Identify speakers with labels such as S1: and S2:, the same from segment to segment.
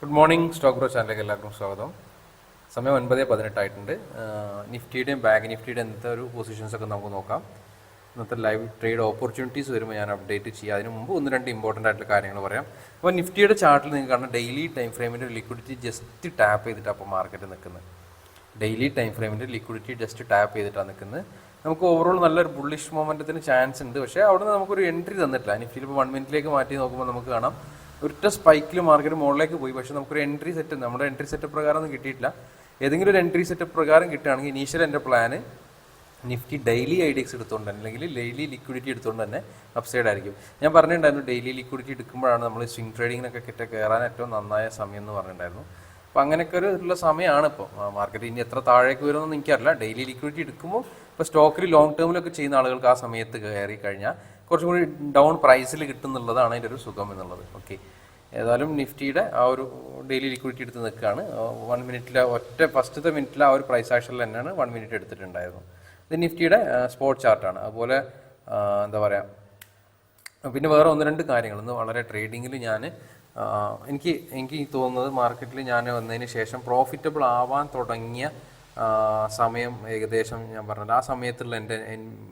S1: Good morning stock bro ചാനലിലേക്ക് എല്ലാവർക്കും സ്വാഗതം. സമയം ഒൻപത് പതിനെട്ടായിട്ടുണ്ട്. നിഫ്റ്റിയുടെയും ബാങ്ക് നിഫ്റ്റിയുടെ എന്താ ഒരു പൊസിഷൻസ് ഒക്കെ നമുക്ക് നോക്കാം. ഇന്നത്തെ ലൈവ് ട്രേഡ് ഓപ്പർച്യൂണിറ്റീസ് വരുമ്പോൾ ഞാൻ അപ്ഡേറ്റ് ചെയ്യാം. അതിന് മുമ്പ് ഒന്ന് രണ്ട് ഇമ്പോർട്ടന്റ് ആയിട്ടുള്ള കാര്യങ്ങൾ പറയാം. അപ്പോൾ നിഫ്റ്റിയുടെ ചാർട്ടിൽ നിങ്ങൾക്ക് കാണാം ഡെയിലി ടൈം ഫ്രെയിമിന്റെ ലിക്വിഡിറ്റി ജസ്റ്റ് ടാപ്പ് ചെയ്തിട്ട് അപ്പോൾ മാർക്കറ്റ് നിൽക്കുന്നത്. ഡെയിലി ടൈം ഫ്രെയിമിന്റെ ലിക്വിഡിറ്റി ജസ്റ്റ് ടാപ്പ് ചെയ്തിട്ടാണ് നിൽക്കുന്നത്. നമുക്ക് ഓവറോൾ നല്ലൊരു ബുള്ളിഷ് മൊമെന്റത്തിന് ചാൻസ് ഉണ്ട്. പക്ഷേ അവിടെ നിന്ന് നമുക്കൊരു എൻട്രി തന്നിട്ടില്ല. നിഫ്റ്റിയിൽ ഇപ്പോൾ വൺ മിനിറ്റിലേക്ക് മാറ്റി നോക്കുമ്പോൾ നമുക്ക് കാണാം. ഒറ്റ സ്പൈക്കിൽ മാർക്കറ്റ് മുകളിലേക്ക് പോയി. പക്ഷെ നമുക്കൊരു എൻട്രി സെറ്റ് നമ്മുടെ എൻട്രി സെറ്റ് പ്രകാരം ഒന്നും കിട്ടിയിട്ടില്ല. ഏതെങ്കിലും ഒരു എൻട്രി സെറ്റ് പ്രകാരം കിട്ടുകയാണെങ്കിൽ ഇനീഷ്യൽ എന്റെ പ്ലാന് നിഫ്റ്റി ഡെയിലി ഐഡിയക്സ് എടുത്തുകൊണ്ട് തന്നെ അല്ലെങ്കിൽ ഡെയിലി ലിക്വിഡിറ്റി എടുത്തുകൊണ്ട് തന്നെ അപ്സൈഡ് ആയിരിക്കും. ഞാൻ പറഞ്ഞിട്ടുണ്ടായിരുന്നു ഡെയിലി ലിക്വിഡിറ്റി എടുക്കുമ്പോഴാണ് നമ്മൾ സ്വിംഗ് ട്രേഡിങ്ങിനൊക്കെ കിട്ട കയറാൻ ഏറ്റവും നന്നായ സമയം എന്ന് പറഞ്ഞിട്ടുണ്ടായിരുന്നു. അപ്പോൾ അങ്ങനെയൊക്കെ ഒരു ഉള്ള സമയമാണ് ഇപ്പോൾ മാർക്കറ്റ് ഇനി എത്ര താഴേക്ക് വരുമെന്നൊന്നും എനിക്കറിയില്ല. ഡെയിലി ലിക്വിഡിറ്റി എടുക്കുമ്പോൾ ഇപ്പോൾ സ്റ്റോക്കിൽ ലോങ് ടേമിലൊക്കെ ചെയ്യുന്ന ആളുകൾക്ക് ആ സമയത്ത് കയറി കഴിഞ്ഞാൽ കുറച്ചും കൂടി ഡൗൺ പ്രൈസിൽ കിട്ടുന്നുള്ളതാണ് അതിന്റെ ഒരു സുഖം എന്നുള്ളത്. ഓക്കെ ഏതായാലും നിഫ്റ്റിയുടെ ആ ഒരു ഡെയിലി ലിക്വിഡിറ്റി എടുത്ത് നിൽക്കുകയാണ്. വൺ മിനിറ്റിലെ ഒറ്റ ഫസ്റ്റത്തെ മിനിറ്റിലെ ആ ഒരു പ്രൈസ് ആക്ഷനിൽ തന്നെയാണ് വൺ മിനിറ്റ് എടുത്തിട്ടുണ്ടായിരുന്നു ഇത് നിഫ്റ്റിയുടെ സ്പോട്ട് ചാർട്ടാണ് അതുപോലെ എന്താ പറയുക പിന്നെ വേറെ ഒന്ന് രണ്ട് കാര്യങ്ങൾ. ഇന്ന് വളരെ ട്രേഡിങ്ങിൽ ഞാൻ എനിക്ക് എനിക്ക് തോന്നുന്നത് മാർക്കറ്റിൽ ഞാൻ വന്നതിന് ശേഷം പ്രോഫിറ്റബിൾ ആവാൻ തുടങ്ങിയ സമയം ഏകദേശം ഞാൻ പറഞ്ഞത് ആ സമയത്തുള്ള എന്റെ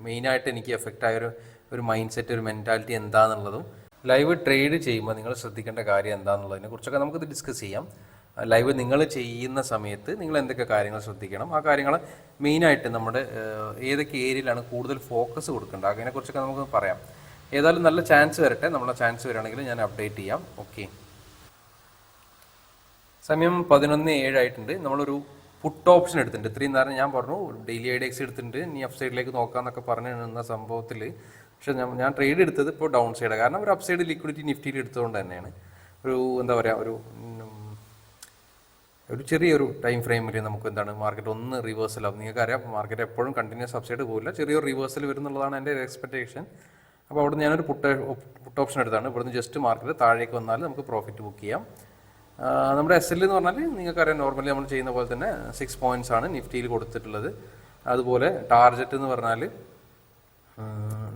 S1: മെയിനായിട്ട് എനിക്ക് എഫക്റ്റായൊരു ഒരു മൈൻഡ് സെറ്റ് ഒരു മെന്റാലിറ്റി എന്താണെന്നുള്ളതും ലൈവ് ട്രേഡ് ചെയ്യുമ്പോൾ നിങ്ങൾ ശ്രദ്ധിക്കേണ്ട കാര്യം എന്താണെന്നുള്ളതിനെ കുറിച്ചൊക്കെ നമുക്കിത് ഡിസ്കസ് ചെയ്യാം. ലൈവ് നിങ്ങൾ ചെയ്യുന്ന സമയത്ത് നിങ്ങൾ എന്തൊക്കെ കാര്യങ്ങൾ ശ്രദ്ധിക്കണം? ആ കാര്യങ്ങൾ മെയിനായിട്ട് നമ്മുടെ ഏതൊക്കെ ഏരിയയിലാണ് കൂടുതൽ ഫോക്കസ് കൊടുക്കേണ്ടത്? അതിനെക്കുറിച്ചൊക്കെ നമുക്ക് പറയാം. ഏതായാലും നല്ല ചാൻസ് വരട്ടെ. നമ്മളെ ചാൻസ് വരികയാണെങ്കിൽ ഞാൻ അപ്ഡേറ്റ് ചെയ്യാം. ഓക്കെ സമയം പതിനൊന്ന് ഏഴായിട്ടുണ്ട് നമ്മളൊരു പുട്ട് ഓപ്ഷൻ എടുത്തിട്ടുണ്ട്. ഇത്രയും നേരം ഞാൻ പറഞ്ഞു ഡെയിലി ഐഡിയക്സ് എടുത്തിട്ടുണ്ട്. നീ എഫ് സൈഡിലേക്ക് നോക്കാന്നൊക്കെ പറഞ്ഞു നിന്ന സംഭവത്തിൽ പക്ഷെ ഞാൻ ട്രേഡ് എടുത്തത് ഇപ്പോൾ ഡൗൺ സൈഡാണ് കാരണം ഒരു അപ്പ് സൈഡ് ലിക്വിഡിറ്റി നിഫ്റ്റിയിൽ എടുത്തുകൊണ്ട് തന്നെയാണ്. ഒരു എന്താ പറയുക ഒരു ഒരു ചെറിയൊരു ടൈം ഫ്രെയിമിൽ നമുക്ക് എന്താണ് മാർക്കറ്റ് ഒന്ന് റിവേഴ്സൽ ആവും. നിങ്ങൾക്ക് അറിയാം മാർക്കറ്റ് എപ്പോഴും കണ്ടിന്യൂസ് സബ്സൈഡ് പോകില്ല ചെറിയൊരു റിവേഴ്സൽ വരും എന്നുള്ളതാണ് എന്റെ എക്സ്പെക്ടേഷൻ അപ്പോൾ അവിടെ ഞാനൊരു പുട്ട് പുട്ട് ഓപ്ഷൻ എടുത്താണ്. ഇവിടുന്ന് ജസ്റ്റ് മാർക്കറ്റ് താഴേക്ക് വന്നാൽ നമുക്ക് പ്രോഫിറ്റ് ബുക്ക് ചെയ്യാം. നമ്മുടെ എസ് എൽ എന്ന് പറഞ്ഞാൽ നിങ്ങൾക്കറിയാം നോർമലി നമ്മൾ ചെയ്യുന്ന പോലെ തന്നെ സിക്സ് പോയിന്റ്സ് ആണ് നിഫ്റ്റിയിൽ കൊടുത്തിട്ടുള്ളത്. അതുപോലെ ടാർജറ്റ് എന്ന് പറഞ്ഞാൽ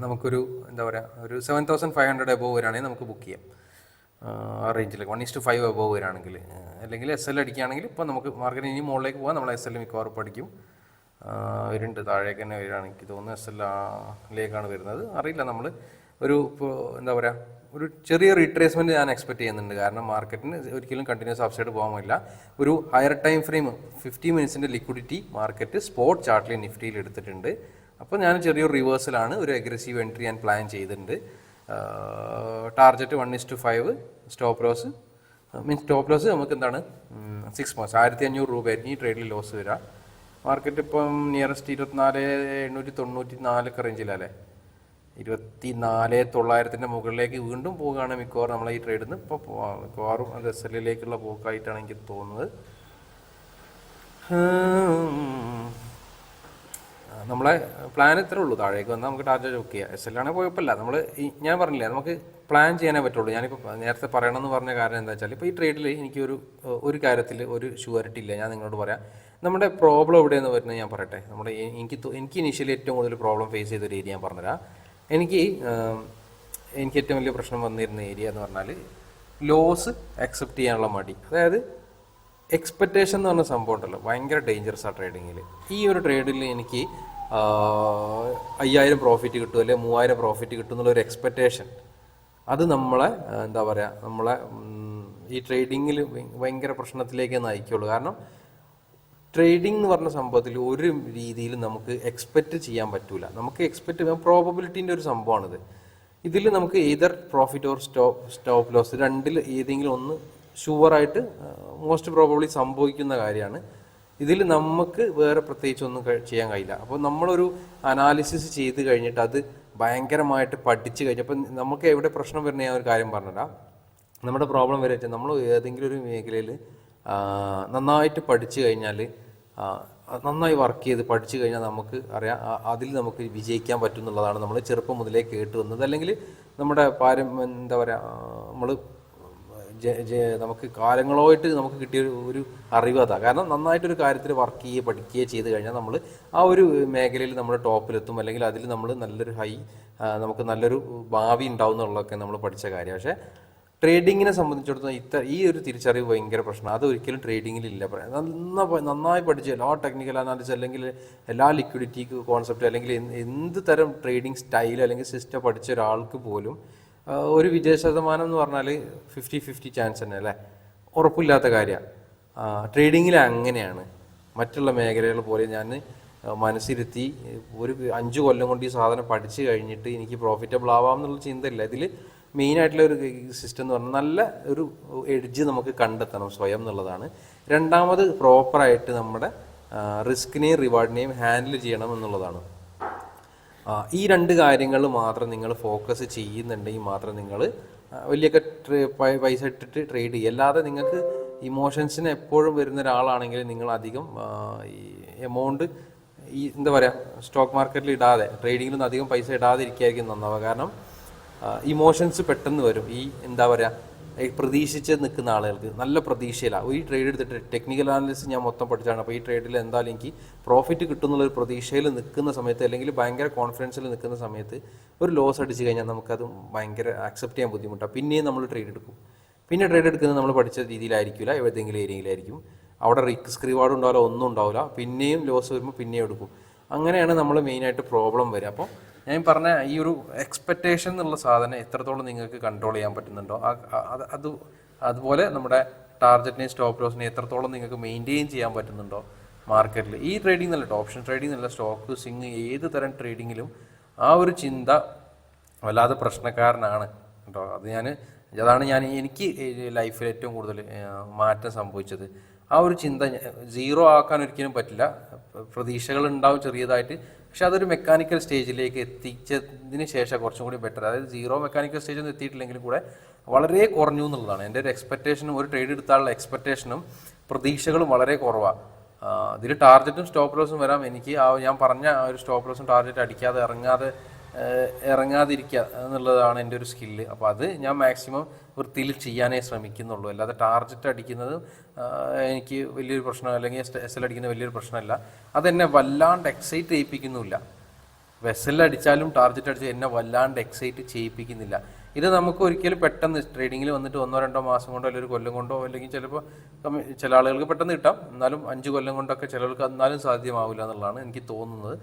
S1: നമുക്കൊരു എന്താ പറയുക ഒരു seven thousand five hundred above വരാണെങ്കിൽ നമുക്ക് ബുക്ക് ചെയ്യാം. ആ, റേഞ്ചിൽ one is to five above വരാണെങ്കിൽ അല്ലെങ്കിൽ എസ് എൽ അടിക്കുകയാണെങ്കിൽ ഇപ്പോൾ നമുക്ക് മാർക്കറ്റ് ഇനി മുകളിലേക്ക് പോകാൻ നമ്മൾ എസ് എൽ മിക്കവാറും പഠിക്കും വരുന്നുണ്ട്. താഴേക്ക് തന്നെ വരികയാണെങ്കിൽ എനിക്ക് തോന്നുന്നു എസ് എല്ലിലേക്കാണ് വരുന്നത്. അറിയില്ല. നമ്മൾ ഒരു ഇപ്പോൾ എന്താ പറയുക ഒരു ചെറിയ റീട്രേസ്മെന്റ് ഞാൻ എക്സ്പെക്ട് ചെയ്യുന്നുണ്ട്. കാരണം മാർക്കറ്റിന് ഒരിക്കലും കണ്ടിന്യൂസ് അപ്സൈഡ് പോകാൻ പറ്റില്ല ഒരു ഹയർ ടൈം ഫ്രെയിം ഫിഫ്റ്റി മിനിറ്റ്സിന്റെ ലിക്വിഡിറ്റി മാർക്കറ്റ് സ്പോട്ട് ചാർട്ടിൽ നിഫ്റ്റിയിൽ എടുത്തിട്ടുണ്ട്. അപ്പോൾ ഞാൻ ചെറിയൊരു റിവേഴ്സലാണ് ഒരു അഗ്രസീവ് എൻട്രി ഞാൻ പ്ലാൻ ചെയ്തിട്ടുണ്ട്. Target one is to five stop loss means stop loss നമുക്ക് എന്താണ്? സിക്സ് മന്ത്സ് ആയിരത്തി അഞ്ഞൂറ് രൂപയായിരിക്കും ഈ ട്രേഡിൽ ലോസ് വരിക. മാർക്കറ്റ് ഇപ്പം നിയറസ്റ്റ് ഇരുപത്തിനാല് എണ്ണൂറ്റി തൊണ്ണൂറ്റി നാലൊക്കെ റേഞ്ചിലല്ലേ ഇരുപത്തി നാല് തൊള്ളായിരത്തിന്റെ മുകളിലേക്ക് വീണ്ടും പോവുകയാണ് മിക്കവാറും നമ്മൾ ഈ ട്രേഡിൽ നിന്ന് ഇപ്പോൾ മിക്കവാറും അത് എസ് എല്ലിലേക്കുള്ള പോക്കായിട്ടാണ് എനിക്ക് തോന്നുന്നത്. നമ്മളെ പ്ലാൻ ഇത്രേ ഉള്ളൂ. താഴേക്ക് വന്നാൽ നമുക്ക് ടാർജറ്റ് ബുക്ക് ചെയ്യാം. എസ് എൽ ആണെങ്കിൽ കുഴപ്പമില്ല. നമ്മൾ ഞാൻ പറഞ്ഞില്ലേ നമുക്ക് പ്ലാൻ ചെയ്യാനേ പറ്റുള്ളൂ. ഞാനിപ്പോൾ നേരത്തെ പറയണമെന്ന് പറഞ്ഞ കാരണം എന്താ വെച്ചാൽ ഇപ്പോൾ ഈ ട്രേഡിൽ എനിക്കൊരു ഒരു ഒരു കാര്യത്തിൽ ഒരു ഷുവറിറ്റി ഇല്ല. ഞാൻ നിങ്ങളോട് പറയാം. നമ്മുടെ പ്രോബ്ലം എവിടെയെന്ന് വരുന്നത് ഞാൻ പറയട്ടെ. നമ്മുടെ എനിക്ക് എനിക്ക് ഇനീഷ്യലി ഏറ്റവും കൂടുതൽ പ്രോബ്ലം ഫേസ് ചെയ്ത ഒരു ഏരിയ ഞാൻ പറഞ്ഞുതരാം. എനിക്ക് എനിക്ക് ഏറ്റവും വലിയ പ്രശ്നം വന്നിരുന്ന ഏരിയ എന്ന് പറഞ്ഞാൽ ലോസ് അക്സെപ്റ്റ് ചെയ്യാനുള്ള മടി. അതായത് എക്സ്പെക്റ്റേഷൻ എന്ന് പറഞ്ഞ സംഭവം ഉണ്ടല്ലോ. ഭയങ്കര ഡേഞ്ചറസ് ആ ട്രേഡിങ്ങിൽ ഈ ഒരു ട്രേഡിൽ എനിക്ക് അയ്യായിരം പ്രോഫിറ്റ് കിട്ടും അല്ലെങ്കിൽ മൂവായിരം പ്രോഫിറ്റ് കിട്ടും എന്നുള്ള ഒരു എക്സ്പെക്റ്റേഷൻ അത് നമ്മളെ എന്താ പറയുക നമ്മളെ ഈ ട്രേഡിങ്ങിൽ ഭയങ്കര പ്രശ്നത്തിലേക്ക് നയിക്കുള്ളൂ. കാരണം ട്രേഡിംഗ് എന്ന് പറഞ്ഞ സംഭവത്തിൽ ഒരു രീതിയിലും നമുക്ക് എക്സ്പെക്റ്റ് ചെയ്യാൻ പറ്റൂല. നമുക്ക് എക്സ്പെക്റ്റ് ചെയ്യാൻ പ്രോബബിലിറ്റിന്റെ ഒരു സംഭവമാണിത്. ഇതിൽ നമുക്ക് either profit or stop stop loss രണ്ടിൽ ഏതെങ്കിലും ഒന്ന് ഷുവറായിട്ട് മോസ്റ്റ് പ്രോബബ്ലി സംഭവിക്കുന്ന കാര്യമാണ്. ഇതിൽ നമുക്ക് വേറെ പ്രത്യേകിച്ച് ഒന്നും ചെയ്യാൻ കഴിയില്ല. അപ്പോൾ നമ്മളൊരു അനാലിസിസ് ചെയ്ത് കഴിഞ്ഞിട്ട് അത് ഭയങ്കരമായിട്ട് പഠിച്ചു കഴിഞ്ഞപ്പോൾ നമുക്ക് എവിടെ പ്രശ്നം വരുന്ന ഞാൻ ഒരു കാര്യം പറഞ്ഞുതരാം. നമ്മുടെ പ്രോബ്ലം വരെ വെച്ചാൽ നമ്മൾ ഏതെങ്കിലും ഒരു മേഖലയിൽ നന്നായിട്ട് പഠിച്ചു കഴിഞ്ഞാൽ നന്നായി വർക്ക് ചെയ്ത് പഠിച്ചു കഴിഞ്ഞാൽ നമുക്ക് അറിയാം അതിൽ നമുക്ക് വിജയിക്കാൻ പറ്റും എന്നുള്ളതാണ് നമ്മൾ ചെറുപ്പം മുതലേ കേട്ട് വന്നത്. അല്ലെങ്കിൽ നമ്മുടെ പാരം എന്താ പറയുക നമ്മൾ നമുക്ക് കാലങ്ങളായിട്ട് നമുക്ക് കിട്ടിയ ഒരു- അറിവ് അതാ. കാരണം നന്നായിട്ടൊരു കാര്യത്തിൽ വർക്ക് ചെയ്യുകയോ പഠിക്കുകയോ ചെയ്ത് കഴിഞ്ഞാൽ നമ്മൾ ആ ഒരു മേഖലയിൽ നമ്മൾ ടോപ്പിലെത്തും അല്ലെങ്കിൽ അതിൽ നമ്മൾ നല്ലൊരു ഹൈ നമുക്ക് നല്ലൊരു ഭാവി ഉണ്ടാവും എന്നുള്ളതൊക്കെ നമ്മൾ പഠിച്ച കാര്യം. പക്ഷേ ട്രേഡിങ്ങിനെ സംബന്ധിച്ചിടത്തോളം ഇത്ര ഈ ഒരു തിരിച്ചറിവ് ഭയങ്കര പ്രശ്നം. അത് ഒരിക്കലും ട്രേഡിങ്ങിൽ ഇല്ല. നന്ന നന്നാ നന്നായി പഠിച്ച് എല്ലാ ടെക്നിക്കൽ അനാലിസിസ് അല്ലെങ്കിൽ എല്ലാ ലിക്വിഡിറ്റി കോൺസെപ്റ്റ് അല്ലെങ്കിൽ എന്ത് തരം ട്രേഡിംഗ് സ്റ്റൈൽ അല്ലെങ്കിൽ സിസ്റ്റം പഠിച്ച ഒരാൾക്ക് പോലും ഒരു വിജയ ശതമാനം എന്ന് പറഞ്ഞാൽ ഫിഫ്റ്റി ഫിഫ്റ്റി ചാൻസ് തന്നെ അല്ലേ? ഉറപ്പില്ലാത്ത കാര്യമാണ് ട്രേഡിങ്ങിൽ അങ്ങനെയാണ്. മറ്റുള്ള മേഖലകൾ പോലെ ഞാൻ മനസ്സിരുത്തി ഒരു അഞ്ച് കൊല്ലം കൊണ്ട് ഈ സാധനം പഠിച്ചു കഴിഞ്ഞിട്ട് എനിക്ക് പ്രോഫിറ്റബിൾ ആവാം എന്നുള്ള ചിന്തയില്ല ഇതിൽ മെയിനായിട്ടുള്ള ഒരു സിസ്റ്റം എന്ന് പറഞ്ഞാൽ നല്ല ഒരു എഡ്ജ് നമുക്ക് കണ്ടെത്തണം സ്വയം എന്നുള്ളതാണ്. രണ്ടാമത് പ്രോപ്പറായിട്ട് നമ്മുടെ റിസ്കിനെയും റിവാർഡിനെയും ഹാൻഡിൽ ചെയ്യണം എന്നുള്ളതാണ്. ഈ രണ്ട് കാര്യങ്ങൾ മാത്രം നിങ്ങൾ ഫോക്കസ് ചെയ്യുന്നുണ്ടെങ്കിൽ മാത്രം നിങ്ങൾ വലിയൊക്കെ പൈസ ഇട്ടിട്ട് ട്രേഡ് ചെയ്യുക. അല്ലാതെ നിങ്ങൾക്ക് ഇമോഷൻസിന് എപ്പോഴും വരുന്ന ഒരാളാണെങ്കിൽ നിങ്ങൾ അധികം ഈ എമൗണ്ട് ഈ എന്താ പറയുക സ്റ്റോക്ക് മാർക്കറ്റിൽ ഇടാതെ ട്രേഡിങ്ങിലൊന്നും അധികം പൈസ ഇടാതെ ഇരിക്കുകയായിരിക്കും നന്നാവുക. കാരണം ഇമോഷൻസ് പെട്ടെന്ന് വരും. ഈ എന്താ പറയുക പ്രതീക്ഷിച്ച് നിൽക്കുന്ന ആളുകൾക്ക് നല്ല പ്രതീക്ഷയിലാണ് ഈ ട്രേഡ് എടുത്തിട്ട് ടെക്നിക്കൽ അനാലിസിസ് ഞാൻ മൊത്തം പഠിച്ചാണ് അപ്പോൾ ഈ ട്രേഡിൽ എന്തായാലും എനിക്ക് പ്രോഫിറ്റ് കിട്ടുന്നുള്ളൊരു പ്രതീക്ഷയിൽ നിൽക്കുന്ന സമയത്ത് അല്ലെങ്കിൽ ഭയങ്കര കോൺഫിഡൻസിൽ നിൽക്കുന്ന സമയത്ത് ഒരു ലോസ് അടിച്ച് കഴിഞ്ഞാൽ നമുക്കത് ഭയങ്കര അക്സെപ്റ്റ് ചെയ്യാൻ ബുദ്ധിമുട്ടാണ് പിന്നെയും നമ്മൾ ട്രേഡ് എടുക്കും. പിന്നെ ട്രേഡ് എടുക്കുന്നത് നമ്മൾ പഠിച്ച രീതിയിലായിരിക്കില്ല ഏതെങ്കിലും ഏരിയയിലായിരിക്കും. അവിടെ റിസ്ക് റിവാർഡ് ഉണ്ടാവില്ല ഒന്നും ഉണ്ടാവില്ല. പിന്നെയും ലോസ് വരുമ്പോൾ പിന്നെയും എടുക്കും. അങ്ങനെയാണ് നമ്മൾ മെയിനായിട്ട് പ്രോബ്ലം വരിക. അപ്പോൾ ഞാൻ പറഞ്ഞ ഈ ഒരു എക്സ്പെക്റ്റേഷൻ എന്നുള്ള സാധനം എത്രത്തോളം നിങ്ങൾക്ക് കൺട്രോൾ ചെയ്യാൻ പറ്റുന്നുണ്ടോ? അത് അത് അതുപോലെ നമ്മുടെ ടാർഗറ്റിനെയും സ്റ്റോപ്പ് ലോസിനെ എത്രത്തോളം നിങ്ങൾക്ക് മെയിന്റെയിൻ ചെയ്യാൻ പറ്റുന്നുണ്ടോ മാർക്കറ്റിൽ ഈ ട്രേഡിംഗ് നല്ല ഓപ്ഷൻ ട്രേഡിംഗ് നല്ല സ്റ്റോക്ക് സിങ് ഏത് തരം ട്രേഡിങ്ങിലും ആ ഒരു ചിന്ത വല്ലാതെ പ്രശ്നക്കാരനാണ് കേട്ടോ അത് ഞാൻ അതാണ് ഞാൻ എനിക്ക് ലൈഫിൽ ഏറ്റവും കൂടുതൽ മാറ്റം സംഭവിച്ചത്. ആ ഒരു ചിന്ത സീറോ ആക്കാൻ ഒരിക്കലും പറ്റില്ല. പ്രതീക്ഷകൾ ഉണ്ടാവും ചെറിയതായിട്ട്. പക്ഷെ അതൊരു മെക്കാനിക്കൽ സ്റ്റേജിലേക്ക് എത്തിച്ചതിന് ശേഷം കുറച്ചും കൂടി ബെറ്റർ അതായത് സീറോ മെക്കാനിക്കൽ സ്റ്റേജ് ഒന്നും എത്തിയിട്ടില്ലെങ്കിലും കൂടെ വളരെ കുറഞ്ഞു എന്നുള്ളതാണ്. എന്റെ ഒരു എക്സ്പെക്റ്റേഷനും ഒരു ട്രേഡ് എടുത്താലുള്ള എക്സ്പെക്റ്റേഷനും പ്രതീക്ഷകളും വളരെ കുറവാണ് ഇതിൽ ടാർഗറ്റും സ്റ്റോപ്പ് ലോസും വരാം. എനിക്ക് ആ ഞാൻ പറഞ്ഞ ആ ഒരു സ്റ്റോപ്പ് ലോസും ടാർഗറ്റ് അടിക്കാതെ ഇറങ്ങാതെ ഇറങ്ങാതിരിക്കുക എന്നുള്ളതാണ് എന്റെ ഒരു സ്കില്ല് അപ്പോൾ അത് ഞാൻ മാക്സിമം വൃത്തിയിൽ ചെയ്യാനേ ശ്രമിക്കുന്നുള്ളൂ. അല്ലാതെ ടാർജറ്റ് അടിക്കുന്നത് എനിക്ക് വലിയൊരു പ്രശ്നം അല്ലെങ്കിൽ എസ് എൽ അടിക്കുന്നത് വലിയൊരു പ്രശ്നമല്ല. അതെന്നെ വല്ലാണ്ട് എക്സൈറ്റ് ചെയ്യിപ്പിക്കുന്നില്ല വെസൽ അടിച്ചാലും ടാർജറ്റ് അടിച്ച് എന്നെ വല്ലാണ്ട് എക്സൈറ്റ് ചെയ്യിപ്പിക്കുന്നില്ല. ഇത് നമുക്ക് ഒരിക്കലും പെട്ടെന്ന് ട്രേഡിങ്ങിൽ വന്നിട്ട് ഒന്നോ രണ്ടോ മാസം കൊണ്ടോ അല്ലെങ്കിൽ ഒരു കൊല്ലം കൊണ്ടോ അല്ലെങ്കിൽ ചിലപ്പോൾ ചില ആളുകൾക്ക് പെട്ടെന്ന് കിട്ടാം. എന്നാലും അഞ്ച് കൊല്ലം കൊണ്ടൊക്കെ ചിലർക്ക് എന്നാലും സാധ്യമാവില്ല എന്നുള്ളതാണ് എനിക്ക് തോന്നുന്നത്.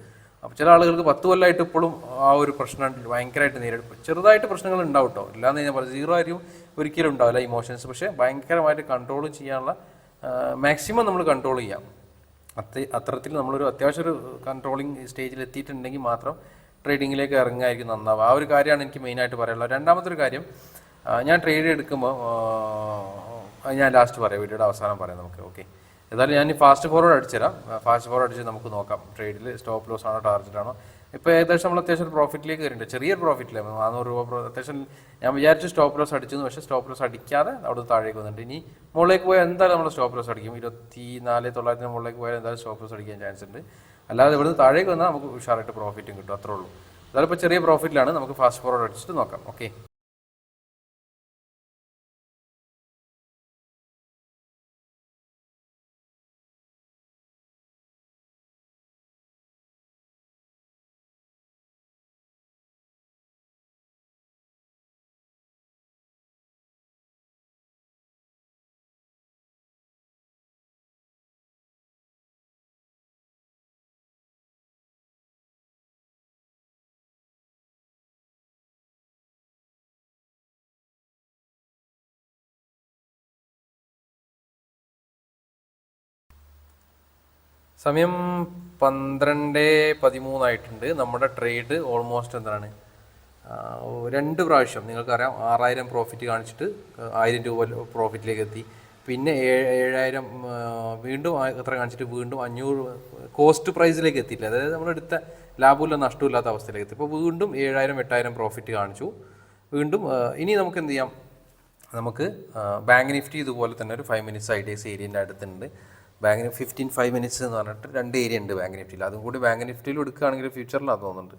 S1: അപ്പോൾ ചില ആളുകൾക്ക് പത്ത് കൊല്ലമായിട്ട് ഇപ്പോഴും ആ ഒരു പ്രശ്നം ഭയങ്കരമായിട്ട് നേരിടും. ചെറുതായിട്ട് പ്രശ്നങ്ങൾ ഉണ്ടാവും കേട്ടോ ഇല്ലാന്ന് ഞാൻ പറഞ്ഞു സീറോ ആയിരിക്കും ഒരിക്കലും ഉണ്ടാവില്ല ഇമോഷൻസ് പക്ഷേ ഭയങ്കരമായിട്ട് കൺട്രോൾ ചെയ്യാനുള്ള മാക്സിമം നമ്മൾ കൺട്രോൾ ചെയ്യാം. അത്ര അത്തരത്തിൽ നമ്മളൊരു അത്യാവശ്യം ഒരു കൺട്രോളിങ് സ്റ്റേജിൽ എത്തിയിട്ടുണ്ടെങ്കിൽ മാത്രം ട്രേഡിങ്ങിലേക്ക് ഇറങ്ങായിരിക്കും നന്നാവുക. ആ ഒരു കാര്യമാണ് എനിക്ക് മെയിനായിട്ട് പറയാനുള്ളത്. രണ്ടാമത്തെ ഒരു കാര്യം ഞാൻ ട്രേഡ് എടുക്കുമ്പോൾ ഞാൻ ലാസ്റ്റ് പറയാം. വീഡിയോയുടെ അവസാനം പറയാം നമുക്ക്. ഓക്കെ ഏതായാലും ഞാൻ ഫാസ്റ്റ് ഫോർവേഡ് അടിച്ചുതരാം. ഫാസ്റ്റ് ഫോർവേഡ് അടിച്ച് നമുക്ക് നോക്കാം. ട്രേഡിൽ സ്റ്റോപ്പ് ലോസ് ആണോ ടാർജറ്റ് ആണോ. ഇപ്പോൾ ഏകദേശം നമ്മൾ അത്യാവശ്യം പ്രോഫിറ്റിലേക്ക് വരുന്നുണ്ട് ചെറിയ പ്രോഫിറ്റില്ല നാനൂറ് രൂപ അത്യാവശ്യം ഞാൻ വിചാരിച്ചു സ്റ്റോപ്പ് ലോസ് അടിച്ചു പക്ഷേ സ്റ്റോപ്പ് ലോസ് അടിക്കാതെ അവിടെ താഴേക്ക് വന്നിട്ടുണ്ട്. ഇനി മുകളിലേക്ക് പോയാൽ എന്തായാലും നമ്മൾ സ്റ്റോപ്പ് ലോസ് അടിക്കും. ഇരുപത്തി നാല് തൊള്ളായിരത്തിന് മുകളിലേക്ക് പോയാൽ എന്തായാലും സ്റ്റോപ്പ് ലോസ് അടിക്കാൻ ചാൻസ് ഉണ്ട്. അല്ലാതെ ഇവിടുന്ന് താഴേക്ക് വന്നാൽ നമുക്ക് ഉഷാറായിട്ട് പ്രോഫിറ്റും കിട്ടും അത്രേ ഉള്ളൂ. അതായത് ഇപ്പോൾ ചെറിയ പ്രോഫിറ്റിലാണ് നമുക്ക് ഫാസ്റ്റ് ഫോർവേഡ് അടിച്ചിട്ട് നോക്കാം. ഓക്കെ സമയം പന്ത്രണ്ട് പതിമൂന്നായിട്ടുണ്ട്. നമ്മുടെ ട്രേഡ് ഓൾമോസ്റ്റ് എന്താണ്? രണ്ട് പ്രാവശ്യം നിങ്ങൾക്കറിയാം ആറായിരം പ്രോഫിറ്റ് കാണിച്ചിട്ട് ആയിരം രൂപ പ്രോഫിറ്റിലേക്ക് എത്തി പിന്നെ ഏഴ് ഏഴായിരം വീണ്ടും എത്ര കാണിച്ചിട്ട് വീണ്ടും അഞ്ഞൂറ് കോസ്റ്റ് പ്രൈസിലേക്ക് എത്തിയില്ല അതായത് നമ്മളെടുത്ത ലാഭമില്ല നഷ്ടമില്ലാത്ത അവസ്ഥയിലേക്ക് എത്തി ഇപ്പോൾ വീണ്ടും ഏഴായിരം എട്ടായിരം പ്രോഫിറ്റ് കാണിച്ചു. വീണ്ടും ഇനി നമുക്ക് എന്ത് ചെയ്യാം? നമുക്ക് ബാങ്ക് നിഫ്റ്റി ഇതുപോലെ തന്നെ ഒരു five minutes I D S ഏരിയന്റെ അടുത്തുണ്ട്. Bank nifty fifteen five minutes എന്ന് പറഞ്ഞിട്ട് രണ്ട് ഏരിയ ഉണ്ട് ബാങ്ക് നിഫ്റ്റിയിൽ അതും കൂടി ബാങ്ക് നിഫ്റ്റിയിൽ എടുക്കുകയാണെങ്കിൽ ഫ്യൂച്ചറിൽ അത് തോന്നുന്നുണ്ട്.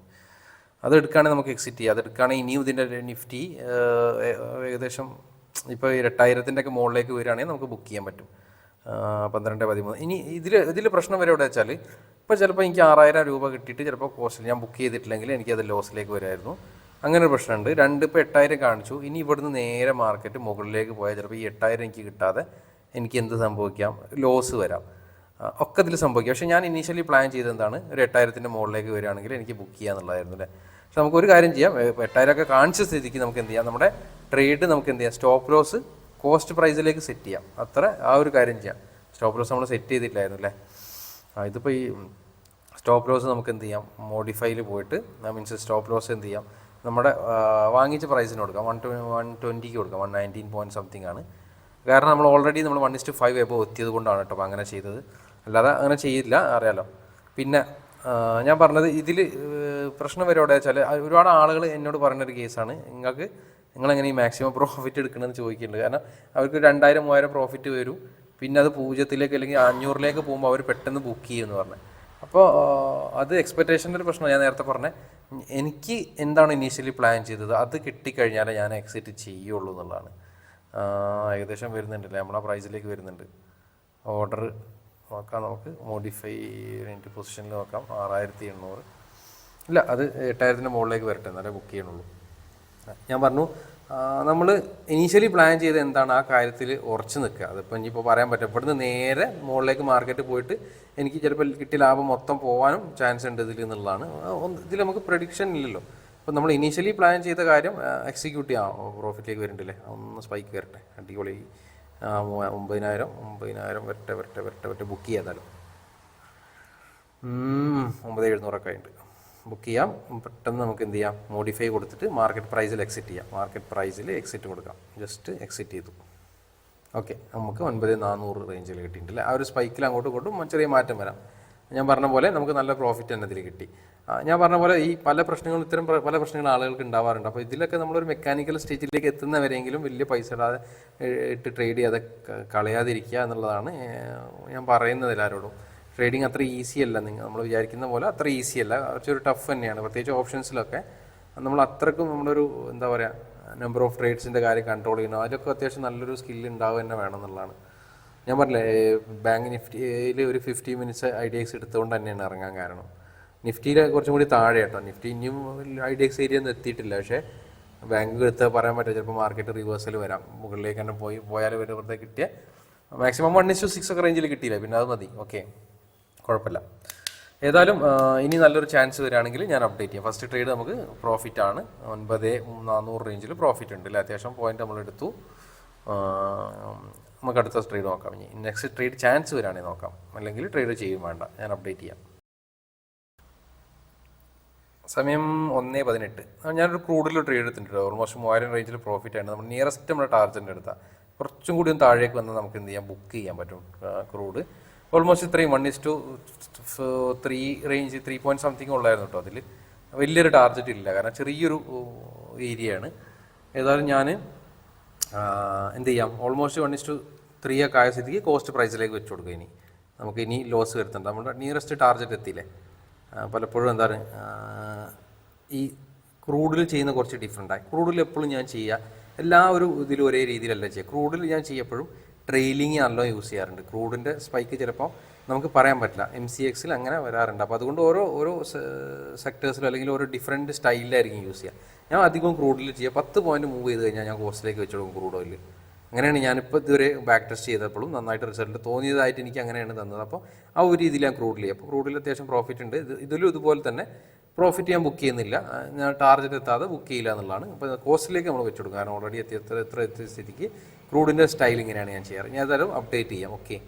S1: അത് എടുക്കുകയാണെങ്കിൽ നമുക്ക് എക്സിറ്റ് ചെയ്യാം. അത് എടുക്കുകയാണെങ്കിൽ ഇനിയും ഇതിന്റെ നിഫ്റ്റി ഏകദേശം ഇപ്പോൾ എട്ടായിരത്തിന്റെ ഒക്കെ മുകളിലേക്ക് വരികയാണെങ്കിൽ നമുക്ക് ബുക്ക് ചെയ്യാൻ പറ്റും. പന്ത്രണ്ട് പതിമൂന്ന്. ഇനി ഇതിൽ ഇതിൽ പ്രശ്നം വരെ എവിടെ വെച്ചാൽ ഇപ്പോൾ ചിലപ്പോൾ എനിക്ക് ആറായിരം രൂപ കിട്ടിയിട്ട് ചിലപ്പോൾ കോസ്റ്റിൽ ഞാൻ ബുക്ക് ചെയ്തിട്ടില്ലെങ്കിൽ എനിക്കത് ലോസിലേക്ക് വരുമായിരുന്നു. അങ്ങനെ ഒരു പ്രശ്നമുണ്ട്. രണ്ട് ഇപ്പോൾ എട്ടായിരം കാണിച്ചു. ഇനി ഇവിടുന്ന് നേരെ മാർക്കറ്റ് മുകളിലേക്ക് പോയാൽ ചിലപ്പോൾ ഈ എട്ടായിരം എനിക്ക് കിട്ടാതെ എനിക്ക് എന്ത് സംഭവിക്കാം? ലോസ് വരാം. ഒക്കെ ഇതിൽ സംഭവിക്കാം. പക്ഷേ ഞാൻ ഇനീഷ്യലി പ്ലാൻ ചെയ്തത് എന്താണ്? ഒരു എട്ടായിരത്തിന്റെ മുകളിലേക്ക് വരികയാണെങ്കിൽ എനിക്ക് ബുക്ക് ചെയ്യാന്നുള്ളതായിരുന്നു അല്ലേ? പക്ഷെ നമുക്ക് ഒരു കാര്യം ചെയ്യാം. എട്ടായിരമൊക്കെ കാണിച്ച സ്ഥിതിക്ക് നമുക്ക് എന്ത് ചെയ്യാം? നമ്മുടെ ട്രേഡ് നമുക്ക് എന്ത് ചെയ്യാം? സ്റ്റോപ്പ് ലോസ് കോസ്റ്റ് പ്രൈസിലേക്ക് സെറ്റ് ചെയ്യാം. അത്ര ആ ഒരു കാര്യം ചെയ്യാം. സ്റ്റോപ്പ് ലോസ് നമ്മൾ സെറ്റ് ചെയ്തിട്ടില്ലായിരുന്നു അല്ലേ? ആ ഇതിപ്പോൾ ഈ സ്റ്റോപ്പ് ലോസ് നമുക്ക് എന്ത് ചെയ്യാം? മോഡിഫൈയിൽ പോയിട്ട് മീൻസ് സ്റ്റോപ്പ് ലോസ് എന്ത് ചെയ്യാം? നമ്മുടെ വാങ്ങിച്ച പ്രൈസിന് കൊടുക്കാം. വൺ ട്വ വൺ ട്വന്റിക്ക് കൊടുക്കാം. വൺ നയന്റീൻ പോയിന്റ് സംതിങ് ആണ്. കാരണം നമ്മൾ ഓൾറെഡി നമ്മൾ വൺ ഇസ്റ്റ് ഫൈവ് എബോ എത്തിയത് കൊണ്ടാണ് കേട്ടോ. അങ്ങനെ ചെയ്തത്. അല്ലാതെ അങ്ങനെ ചെയ്യില്ല അറിയാലോ. പിന്നെ ഞാൻ പറഞ്ഞത് ഇതിൽ പ്രശ്നം വരും വെച്ചാൽ ഒരുപാട് ആളുകൾ എന്നോട് പറഞ്ഞൊരു കേസാണ്. നിങ്ങൾക്ക് നിങ്ങളെങ്ങനെ ഈ മാക്സിമം പ്രോഫിറ്റ് എടുക്കണമെന്ന് ചോദിക്കുന്നുണ്ട്. കാരണം അവർക്ക് രണ്ടായിരം മൂവായിരം പ്രോഫിറ്റ് വരും. പിന്നെ അത് പൂജ്യത്തിലേക്ക് അല്ലെങ്കിൽ അഞ്ഞൂറിലേക്ക് പോകുമ്പോൾ അവർ പെട്ടെന്ന് ബുക്ക് ചെയ്യുമെന്ന് പറഞ്ഞു. അപ്പോൾ അത് എക്സ്പെക്റ്റേഷന്റെ ഒരു പ്രശ്നം ഞാൻ നേരത്തെ പറഞ്ഞത് എനിക്ക് എന്താണ് ഇനീഷ്യലി പ്ലാൻ ചെയ്തത്? അത് കിട്ടിക്കഴിഞ്ഞാലേ ഞാൻ എക്സിറ്റ് ചെയ്യുള്ളൂ എന്നുള്ളതാണ്. ഏകദേശം വരുന്നുണ്ടല്ലേ? നമ്മളെ പ്രൈസിലേക്ക് വരുന്നുണ്ട്. ഓർഡർ നോക്കാം നമുക്ക്. മോഡിഫൈ എന്റെ പൊസിഷനിൽ നോക്കാം. ആറായിരത്തി എണ്ണൂറ് ഇല്ല അത് എട്ടായിരത്തിന്റെ മുകളിലേക്ക് വരട്ടെ. എന്നാലേ ബുക്ക് ചെയ്യണുള്ളൂ. ഞാൻ പറഞ്ഞു നമ്മൾ ഇനീഷ്യലി പ്ലാൻ ചെയ്ത് എന്താണ്? ആ കാര്യത്തിൽ ഉറച്ചു നിൽക്കുക. അതിപ്പോൾ ഇനിയിപ്പോൾ പറയാൻ പറ്റും ഇവിടുന്ന് നേരെ മുകളിലേക്ക് മാർക്കറ്റ് പോയിട്ട് എനിക്ക് ചിലപ്പോൾ കിട്ടിയ ലാഭം മൊത്തം പോകാനും ചാൻസ് ഉണ്ട് ഇതിൽ എന്നുള്ളതാണ്. ഇതിൽ നമുക്ക് പ്രഡിക്ഷൻ ഇല്ലല്ലോ. അപ്പോൾ നമ്മൾ ഇനീഷ്യലി പ്ലാൻ ചെയ്ത കാര്യം എക്സിക്യൂട്ട് ചെയ്യാം. പ്രോഫിറ്റിലേക്ക് വരുന്നുണ്ടല്ലേ ഒന്ന് സ്പൈക്ക് വരട്ടെ. അടിപൊളി. ഒമ്പതിനായിരം ഒമ്പതിനായിരം വരട്ടെ വരട്ടെ വരട്ടെ വരട്ടെ. ബുക്ക് ചെയ്യാതാലും ഒമ്പത് എഴുന്നൂറൊക്കെ ഉണ്ട് ബുക്ക് ചെയ്യാം. പെട്ടെന്ന് നമുക്ക് എന്ത് ചെയ്യാം? മോഡിഫൈ കൊടുത്തിട്ട് മാർക്കറ്റ് പ്രൈസിൽ എക്സിറ്റ് ചെയ്യാം. മാർക്കറ്റ് പ്രൈസിൽ എക്സിറ്റ് കൊടുക്കാം. ജസ്റ്റ് എക്സിറ്റ് ചെയ്തു. ഓക്കെ നമുക്ക് ഒൻപത് നാനൂറ് റേഞ്ചിൽ കിട്ടിയിട്ടില്ല ആ ഒരു സ്പൈക്കിൽ അങ്ങോട്ടും ഇങ്ങോട്ടും ചെറിയ മാറ്റം വരാം. ഞാൻ പറഞ്ഞ പോലെ നമുക്ക് നല്ല പ്രോഫിറ്റ് തന്നെ ഇതിൽ കിട്ടി. ഞാൻ പറഞ്ഞ പോലെ ഈ പല പ്രശ്നങ്ങളും ഇത്തരം പല പ്രശ്നങ്ങളും ആളുകൾക്ക് ഉണ്ടാവാറുണ്ട്. അപ്പോൾ ഇതിലൊക്കെ നമ്മളൊരു മെക്കാനിക്കൽ സ്റ്റേജിലേക്ക് എത്തുന്നവരെങ്കിലും വലിയ പൈസ ഇടാതെ ഇട്ട് ട്രേഡ് ചെയ്യാതെ കളയാതിരിക്കുക എന്നുള്ളതാണ് ഞാൻ പറയുന്നത് എല്ലാവരോടും. ട്രേഡിങ് അത്ര ഈസി അല്ല നിങ്ങൾ നമ്മൾ വിചാരിക്കുന്ന പോലെ അത്ര ഈസി അല്ല. കുറച്ചൊരു ടഫ് തന്നെയാണ്. പ്രത്യേകിച്ച് ഓപ്ഷൻസിലൊക്കെ നമ്മൾ അത്രക്കും നമ്മളൊരു എന്താ പറയുക നമ്പർ ഓഫ് ട്രേഡ്സിന്റെ കാര്യം കൺട്രോൾ ചെയ്യണം അതിലൊക്കെ അത്യാവശ്യം നല്ലൊരു സ്കില്ല് ഉണ്ടാവുക തന്നെ വേണം എന്നുള്ളതാണ്. ഞാൻ പറഞ്ഞില്ലേ ബാങ്ക് നിഫ്റ്റിയിൽ ഒരു fifty minutes I D X എടുത്തുകൊണ്ട് തന്നെയാണ് ഇറങ്ങാൻ കാരണം. നിഫ്റ്റിയിൽ കുറച്ചും കൂടി താഴെ കേട്ടോ. നിഫ്റ്റി ഇനിയും ഐ ഡി എക്സ് ഏരിയ ഒന്നും എത്തിയിട്ടില്ല. പക്ഷേ ബാങ്ക് എടുത്ത് പറയാൻ പറ്റില്ല. ചിലപ്പോൾ മാർക്കറ്റ് റിവേഴ്സൽ വരാം. മുകളിലേക്ക് തന്നെ പോയി പോയാൽ വരെ വെറുതെ കിട്ടിയ മാക്സിമം വൺ ഇസ്റ്റു സിക്സ് ഒക്കെ റേഞ്ചിൽ കിട്ടിയില്ല. പിന്നെ അത് മതി. ഓക്കെ കുഴപ്പമില്ല. ഏതായാലും ഇനി നല്ലൊരു ചാൻസ് വരികയാണെങ്കിൽ ഞാൻ അപ്ഡേറ്റ് ചെയ്യാം. ഫസ്റ്റ് ട്രേഡ് നമുക്ക് പ്രോഫിറ്റ് ആണ്. ഒൻപത് നാനൂറ് റേഞ്ചിൽ പ്രോഫിറ്റ് ഉണ്ട് അല്ലേ? അത്യാവശ്യം പോയിന്റ് നമ്മൾ എടുത്തു. നമുക്ക് അടുത്ത ട്രേഡ് നോക്കാം ഇനി. നെക്സ്റ്റ് ട്രേഡ് ചാൻസ് വരികയാണെങ്കിൽ നോക്കാം. അല്ലെങ്കിൽ ട്രേഡ് ചെയ്യും വേണ്ട. ഞാൻ അപ്ഡേറ്റ് ചെയ്യാം. സമയം ഒന്നേ പതിനെട്ട്. ഞാനൊരു ക്രൂഡിൽ ട്രേഡ് എടുത്തിട്ടുണ്ട്. ഓൾമോസ്റ്റ് മൂവായിരം റേഞ്ചിൽ പ്രോഫിറ്റ് ആണ് നമ്മൾ നിയറസ്റ്റ് നമ്മുടെ ടാർജറ്റിന്റെ എടുത്താൽ കുറച്ചും കൂടി ഒന്ന് താഴേക്ക് വന്നാൽ നമുക്ക് എന്ത് ചെയ്യാം? ബുക്ക് ചെയ്യാൻ പറ്റും ക്രൂഡ് ഓൾമോസ്റ്റ് ഇത്രയും one is to three range three point something ഉള്ളായിരുന്നു കേട്ടോ അതിൽ വലിയൊരു ടാർജറ്റ് ഇല്ല. കാരണം ചെറിയൊരു ഏരിയയാണ് ഏതായാലും ഞാൻ എന്ത് ചെയ്യാം? Almost one is to three ഒക്കെ ആയ സ്ഥിതിക്ക് കോസ്റ്റ് പ്രൈസിലേക്ക് വെച്ച് കൊടുക്കുക ഇനി. നമുക്ക് ഇനി ലോസ് വരുത്തേണ്ട. നമ്മുടെ നിയറസ്റ്റ് ടാർജറ്റ് എത്തിയില്ലേ? പലപ്പോഴും എന്താണ് ഈ ക്രൂഡിൽ ചെയ്യുന്ന കുറച്ച് ഡിഫറെന്റ് ആയി ക്രൂഡിൽ എപ്പോഴും ഞാൻ ചെയ്യുക. എല്ലാ ഒരു ഇതിലും ഒരേ രീതിയിലല്ല ചെയ്യുക. ക്രൂഡിൽ ഞാൻ ചെയ്യപ്പോഴും ട്രെയിലിംഗ് ആണല്ലോ യൂസ് ചെയ്യാറുണ്ട്. ക്രൂഡിന്റെ സ്പൈക്ക് ചിലപ്പോൾ നമുക്ക് പറയാൻ പറ്റില്ല. എം സി എക്സിൽ അങ്ങനെ വരാറുണ്ട്. അപ്പോൾ അതുകൊണ്ട് ഓരോ ഓരോ സെക്ടേഴ്സിലും അല്ലെങ്കിൽ ഓരോ ഡിഫറെന്റ് സ്റ്റൈലിലായിരിക്കും യൂസ് ചെയ്യുക. ഞാൻ അധികം ക്രൂഡിൽ ചെയ്യുക. പത്ത് പോയിന്റ് മൂവ് ചെയ്ത് കഴിഞ്ഞാൽ ഞാൻ കോസ്റ്റിലേക്ക് വെച്ചോളും ക്രൂഡ് ഓയിൽ അങ്ങനെയാണ് ഞാനിപ്പോൾ ഇതുവരെ ബാക്ക് ടെസ്റ്റ് ചെയ്തപ്പോഴും നന്നായിട്ട് റിസൾട്ട് തോന്നിയതായിട്ട് എനിക്ക് അങ്ങനെയാണ് തന്നത്. അപ്പോൾ ആ ഒരു രീതിയിൽ ഞാൻ ക്രൂഡിൽ അപ്പോൾ ക്രൂഡിൽ അത്യാവശ്യം പ്രോഫിറ്റ് ഉണ്ട്. ഇത് ഇതിലും ഇതുപോലെ തന്നെ പ്രോഫിറ്റ് ഞാൻ ബുക്ക് ചെയ്യുന്നില്ല. ഞാൻ ടാർഗറ്റ് എത്താതെ ബുക്ക് ചെയ്യില്ല എന്നുള്ളതാണ്. അപ്പോൾ കോസ്റ്റിലേക്ക് നമ്മൾ വെച്ചു കൊടുക്കും കാരണം ഓൾറെഡി എത്തിയ എത്ര എത്ര എത്തിയ സ്ഥിതിക്ക് ക്രൂഡിന്റെ സ്റ്റൈൽ ഇങ്ങനെയാണ് ഞാൻ ചെയ്യാറ്. ഞാൻ ഏതായാലും അപ്ഡേറ്റ് ചെയ്യാം. ഓക്കെ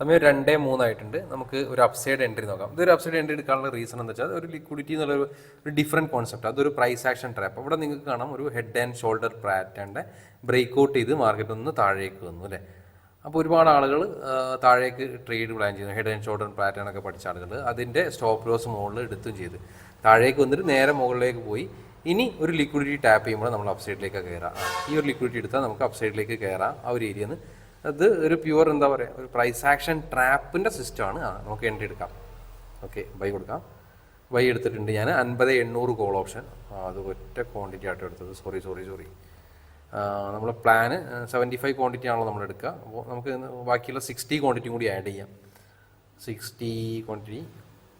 S1: സമയം രണ്ടേ മൂന്നായിട്ടുണ്ട്. നമുക്ക് ഒരു അപ്സൈഡ് എൻട്രി നോക്കാം. ഇതൊരു അപ്സൈഡ് എൻട്രി എടുക്കാനുള്ള റീസൺ എന്ന് വെച്ചാൽ ഒരു ലിക്വിഡിറ്റി എന്നുള്ള ഒരു ഡിഫറെന്റ് കോൺസെപ്റ്റ് അതൊരു പ്രൈസ് ആക്ഷൻ ട്രാപ്പ് അവിടെ നിങ്ങൾക്ക് കാണാം ഒരു ഹെഡ് ആൻഡ് ഷോൾഡർ പാറ്റേണിന്റെ ബ്രേക്ക് ഔട്ട് ചെയ്ത് മാർക്കറ്റ് ഒന്ന് താഴേക്ക് വന്നു അല്ലേ? അപ്പോൾ ഒരുപാട് ആളുകൾ താഴേക്ക് ട്രേഡ് പ്ലാൻ ചെയ്യുന്നു. ഹെഡ് ആൻഡ് ഷോൾഡർ പാറ്റേൺ ഒക്കെ പഠിച്ച ആളുകൾ അതിന്റെ സ്റ്റോപ്പ് ലോസ് മുകളിൽ എടുത്തും ചെയ്ത്. താഴേക്ക് വന്നിട്ട് നേരെ മുകളിലേക്ക് പോയി. ഇനി ഒരു ലിക്വിഡിറ്റി ടാപ്പ് ചെയ്യുമ്പോൾ നമ്മൾ അപ്സൈഡിലേക്ക് കയറാം. ഈ ഒരു ലിക്വിഡിറ്റി എടുത്താൽ നമുക്ക് അപ്സൈഡിലേക്ക് കയറാം ആ ഒരു ഏരിയയിൽ നിന്ന് അത് ഒരു പ്യുവർ എന്താ പറയുക ഒരു പ്രൈസ് ആക്ഷൻ ട്രാപ്പിന്റെ സിസ്റ്റമാണ് ആ നമുക്ക് എൻട്രി എടുക്കാം. ഓക്കെ ബൈ കൊടുക്കാം. ബൈ എടുത്തിട്ടുണ്ട് ഞാൻ. അൻപത് എണ്ണൂറ് കോൾ ഓപ്ഷൻ അത് ഒറ്റ ക്വാണ്ടിറ്റി ആയിട്ട് എടുത്തത്. സോറി സോറി സോറി നമ്മുടെ പ്ലാന് സെവന്റി ഫൈവ് ക്വാണ്ടിറ്റി ആണല്ലോ നമ്മൾ എടുക്കുക. അപ്പോൾ നമുക്ക് ബാക്കിയുള്ള സിക്സ്റ്റി ക്വാണ്ടിറ്റിയും കൂടി ആഡ് ചെയ്യാം. സിക്സ്റ്റി ക്വാണ്ടിറ്റി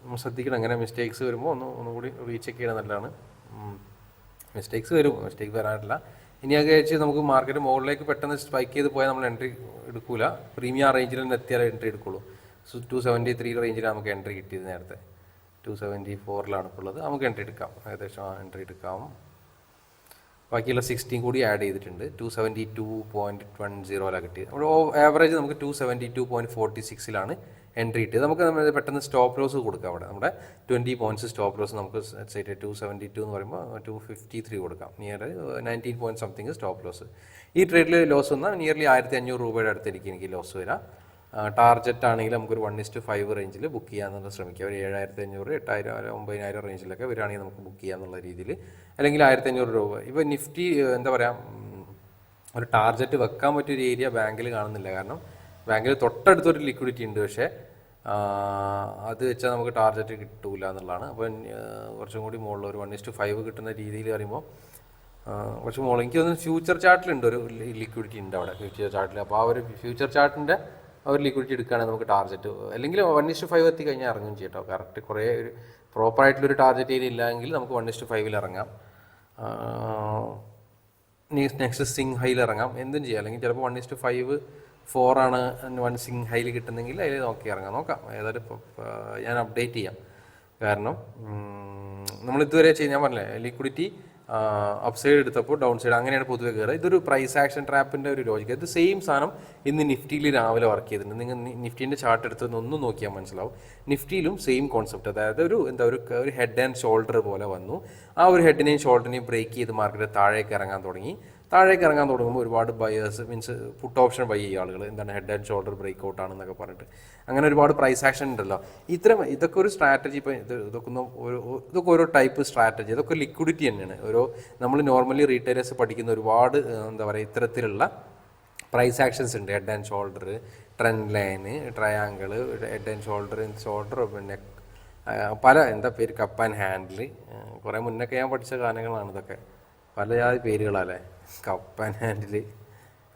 S1: നമ്മൾ ശ്രദ്ധിക്കണം അങ്ങനെ മിസ്റ്റേക്സ് വരുമ്പോൾ ഒന്ന് ഒന്നുകൂടി റീചെക്ക് ചെയ്യണം നല്ലതാണ്. മിസ്റ്റേക്സ് വരും. മിസ്റ്റേക്ക് വരാനില്ല ഇനി അത് നമുക്ക് മാർക്കറ്റ് മുകളിലേക്ക് പെട്ടെന്ന് സ്പൈക്ക് ചെയ്ത് പോയാൽ നമ്മൾ എൻട്രി എടുക്കില്ല പ്രീമിയം റേഞ്ചിൽ തന്നെ എത്തിയാലേ എൻട്രി എടുക്കുള്ളൂ. സോ ടു സെവന്റി ത്രീ റേഞ്ചിലാണ് നമുക്ക് എൻട്രി കിട്ടിയത് നേരത്തെ. ടു സെവന്റി ഫോറിലാണ് ഇപ്പോൾ ഉള്ളത് നമുക്ക് എൻട്രി എടുക്കാം. ഏകദേശം എൻട്രി എടുക്കാം. ബാക്കിയുള്ള സിക്സ്റ്റീൻ കൂടി ആഡ് ചെയ്തിട്ടുണ്ട്. Two seventy two point one സീറോയിലാണ് കിട്ടിയത്. ആവറേജ് നമുക്ക് two seventy two point forty സിക്സിലാണ് entry കിട്ടി. നമുക്ക് നമ്മൾ പെട്ടെന്ന് സ്റ്റോപ്പ് ലോസ് കൊടുക്കാം അവിടെ. നമ്മുടെ ട്വന്റി പോയിന്റ്സ് സ്റ്റോപ്പ് ലോസ് നമുക്ക് സൈറ്റ് ടു സെവന്റി ടു എന്ന് പറയുമ്പോൾ ടു ഫിഫ്റ്റി ത്രീ കൊടുക്കാം. Near nineteen point something stop loss ഈ ട്രേഡിൽ ലോസ് വന്നാൽ നിയർലി ആയിരത്തി അഞ്ഞൂറ് രൂപയുടെ അടുത്തേക്ക് എനിക്ക് ലോസ് വരാം. ടാർജറ്റ് ആണെങ്കിൽ നമുക്കൊരു വൺ ഇസ്റ്റ് ഫൈവ് റേഞ്ചിൽ ബുക്ക് ചെയ്യാമെന്നുള്ള ശ്രമിക്കുക ഒരു ഏഴായിരത്തി അഞ്ഞൂറ് എട്ടായിരം ഒമ്പതിനായിരം റേഞ്ചിലൊക്കെ വരികയാണെങ്കിൽ നമുക്ക് ബുക്ക് ചെയ്യാമെന്നുള്ള രീതിയിൽ അല്ലെങ്കിൽ ആയിരത്തി അഞ്ഞൂറ് രൂപ. ഇപ്പോൾ നിഫ്റ്റി എന്താ പറയുക ഒരു ടാർജറ്റ് വെക്കാൻ പറ്റിയൊരു ഏരിയ ബാങ്കിൽ കാണുന്നില്ല. കാരണം ബാങ്കിൽ തൊട്ടടുത്തൊരു ലിക്വിഡിറ്റി ഉണ്ട്. പക്ഷേ അത് വെച്ചാൽ നമുക്ക് ടാർഗറ്റ് കിട്ടൂല എന്നുള്ളതാണ്. അപ്പം കുറച്ചും കൂടി മുകളിൽ ഒരു വൺ ഇസ്റ്റ് ഫൈവ് കിട്ടുന്ന രീതിയിൽ പറയുമ്പോൾ കുറച്ച് മുകളിൽ എനിക്ക് തോന്നുന്നു ഫ്യൂച്ചർ ചാർട്ടിലുണ്ട് ഒരു ലിക്വിഡിറ്റി ഉണ്ട് അവിടെ ഫ്യൂച്ചർ ചാർട്ടിൽ അപ്പോൾ ആ ഒരു ഫ്യൂച്ചർ ചാർട്ടിന്റെ ആ ഒരു ലിക്വിഡിറ്റി എടുക്കുകയാണെങ്കിൽ നമുക്ക് ടാർജറ്റ് അല്ലെങ്കിൽ വൺ ഇസ്റ്റ് ഫൈവ് എത്തി കഴിഞ്ഞാൽ ഇറങ്ങും ചെയ്യട്ടോ കറക്റ്റ് കുറേ ഒരു പ്രോപ്പറായിട്ടുള്ളൊരു ടാർജറ്റ് ഏരിയ ഇല്ലെങ്കിൽ നമുക്ക് വൺ ഇസ്റ്റ് ഫൈവിൽ ഇറങ്ങാം. നെക്സ്റ്റ് സിങ് ഹൈയിൽ ഇറങ്ങാം. എന്തും ചെയ്യാം. അല്ലെങ്കിൽ ചിലപ്പോൾ one is to five four ആണ് വൺ സിംഗ് ഹൈയിൽ കിട്ടുന്നെങ്കിൽ അതിൽ നോക്കി ഇറങ്ങാം. നോക്കാം. ഏതായാലും ഞാൻ അപ്ഡേറ്റ് ചെയ്യാം. കാരണം നമ്മൾ ഇതുവരെ ചെയ്ത് ഞാൻ പറഞ്ഞില്ലേ ലിക്വിഡിറ്റി അപ്സൈഡ് സൈഡ് എടുത്തപ്പോൾ ഡൗൺ സൈഡ് അങ്ങനെയാണ് പൊതുവെ കയറുക ഇതൊരു പ്രൈസ് ആക്ഷൻ ട്രാപ്പിന്റെ ഒരു ലോജിക്ക് ഇത് സെയിം സാധനം ഇന്ന് നിഫ്റ്റിയിൽ രാവിലെ വർക്ക് ചെയ്തിട്ടുണ്ട്. നിങ്ങൾ നിഫ്റ്റീന്റെ ചാർട്ട് എടുത്ത് ഒന്ന് നോക്കിയാൽ മനസ്സിലാവും. നിഫ്റ്റിയിലും സെയിം കോൺസെപ്റ്റ് അതായത് ഒരു എന്താ ഒരു ഒരു ഹെഡ് ആൻഡ് ഷോൾഡർ പോലെ വന്നു. ആ ഒരു ഹെഡിനെയും ഷോൾഡറിനെയും ബ്രേക്ക് ചെയ്ത് മാർക്കറ്റ് താഴേക്ക് ഇറങ്ങാൻ തുടങ്ങി. താഴേക്ക് ഇറങ്ങാൻ തുടങ്ങുമ്പോൾ ഒരുപാട് buyers means put option buy ചെയ്യുക ആളുകൾ. എന്താണ് head and shoulder break out ആണെന്നൊക്കെ പറഞ്ഞിട്ട്. അങ്ങനെ ഒരുപാട് പ്രൈസ് ആക്ഷൻ ഉണ്ടല്ലോ. ഇത്തരം ഇതൊക്കെ ഒരു സ്ട്രാറ്റജി ഇപ്പോൾ ഇത് ഇതൊക്കെ ഒന്ന് ഒരു ഇതൊക്കെ ഓരോ ടൈപ്പ് സ്ട്രാറ്റജി ഇതൊക്കെ ലിക്വിഡിറ്റി തന്നെയാണ്. ഓരോ നമ്മൾ നോർമലി റീറ്റെയിലേഴ്സ് പഠിക്കുന്ന ഒരുപാട് എന്താ പറയുക ഇത്തരത്തിലുള്ള പ്രൈസ് ആക്ഷൻസ് ഉണ്ട്. Head and shoulder trend line triangle head and shoulder shoulder പിന്നെ പല എന്താ പേര് കപ്പ് ആൻഡ് ഹാൻഡിൽ കുറേ മുന്നൊക്കെ ഞാൻ പഠിച്ച ഗാനങ്ങളാണ് ഇതൊക്കെ. പല ജാതി പേരുകളല്ലേ? കപ്പ് ആൻഡ് ഹാൻഡിൽ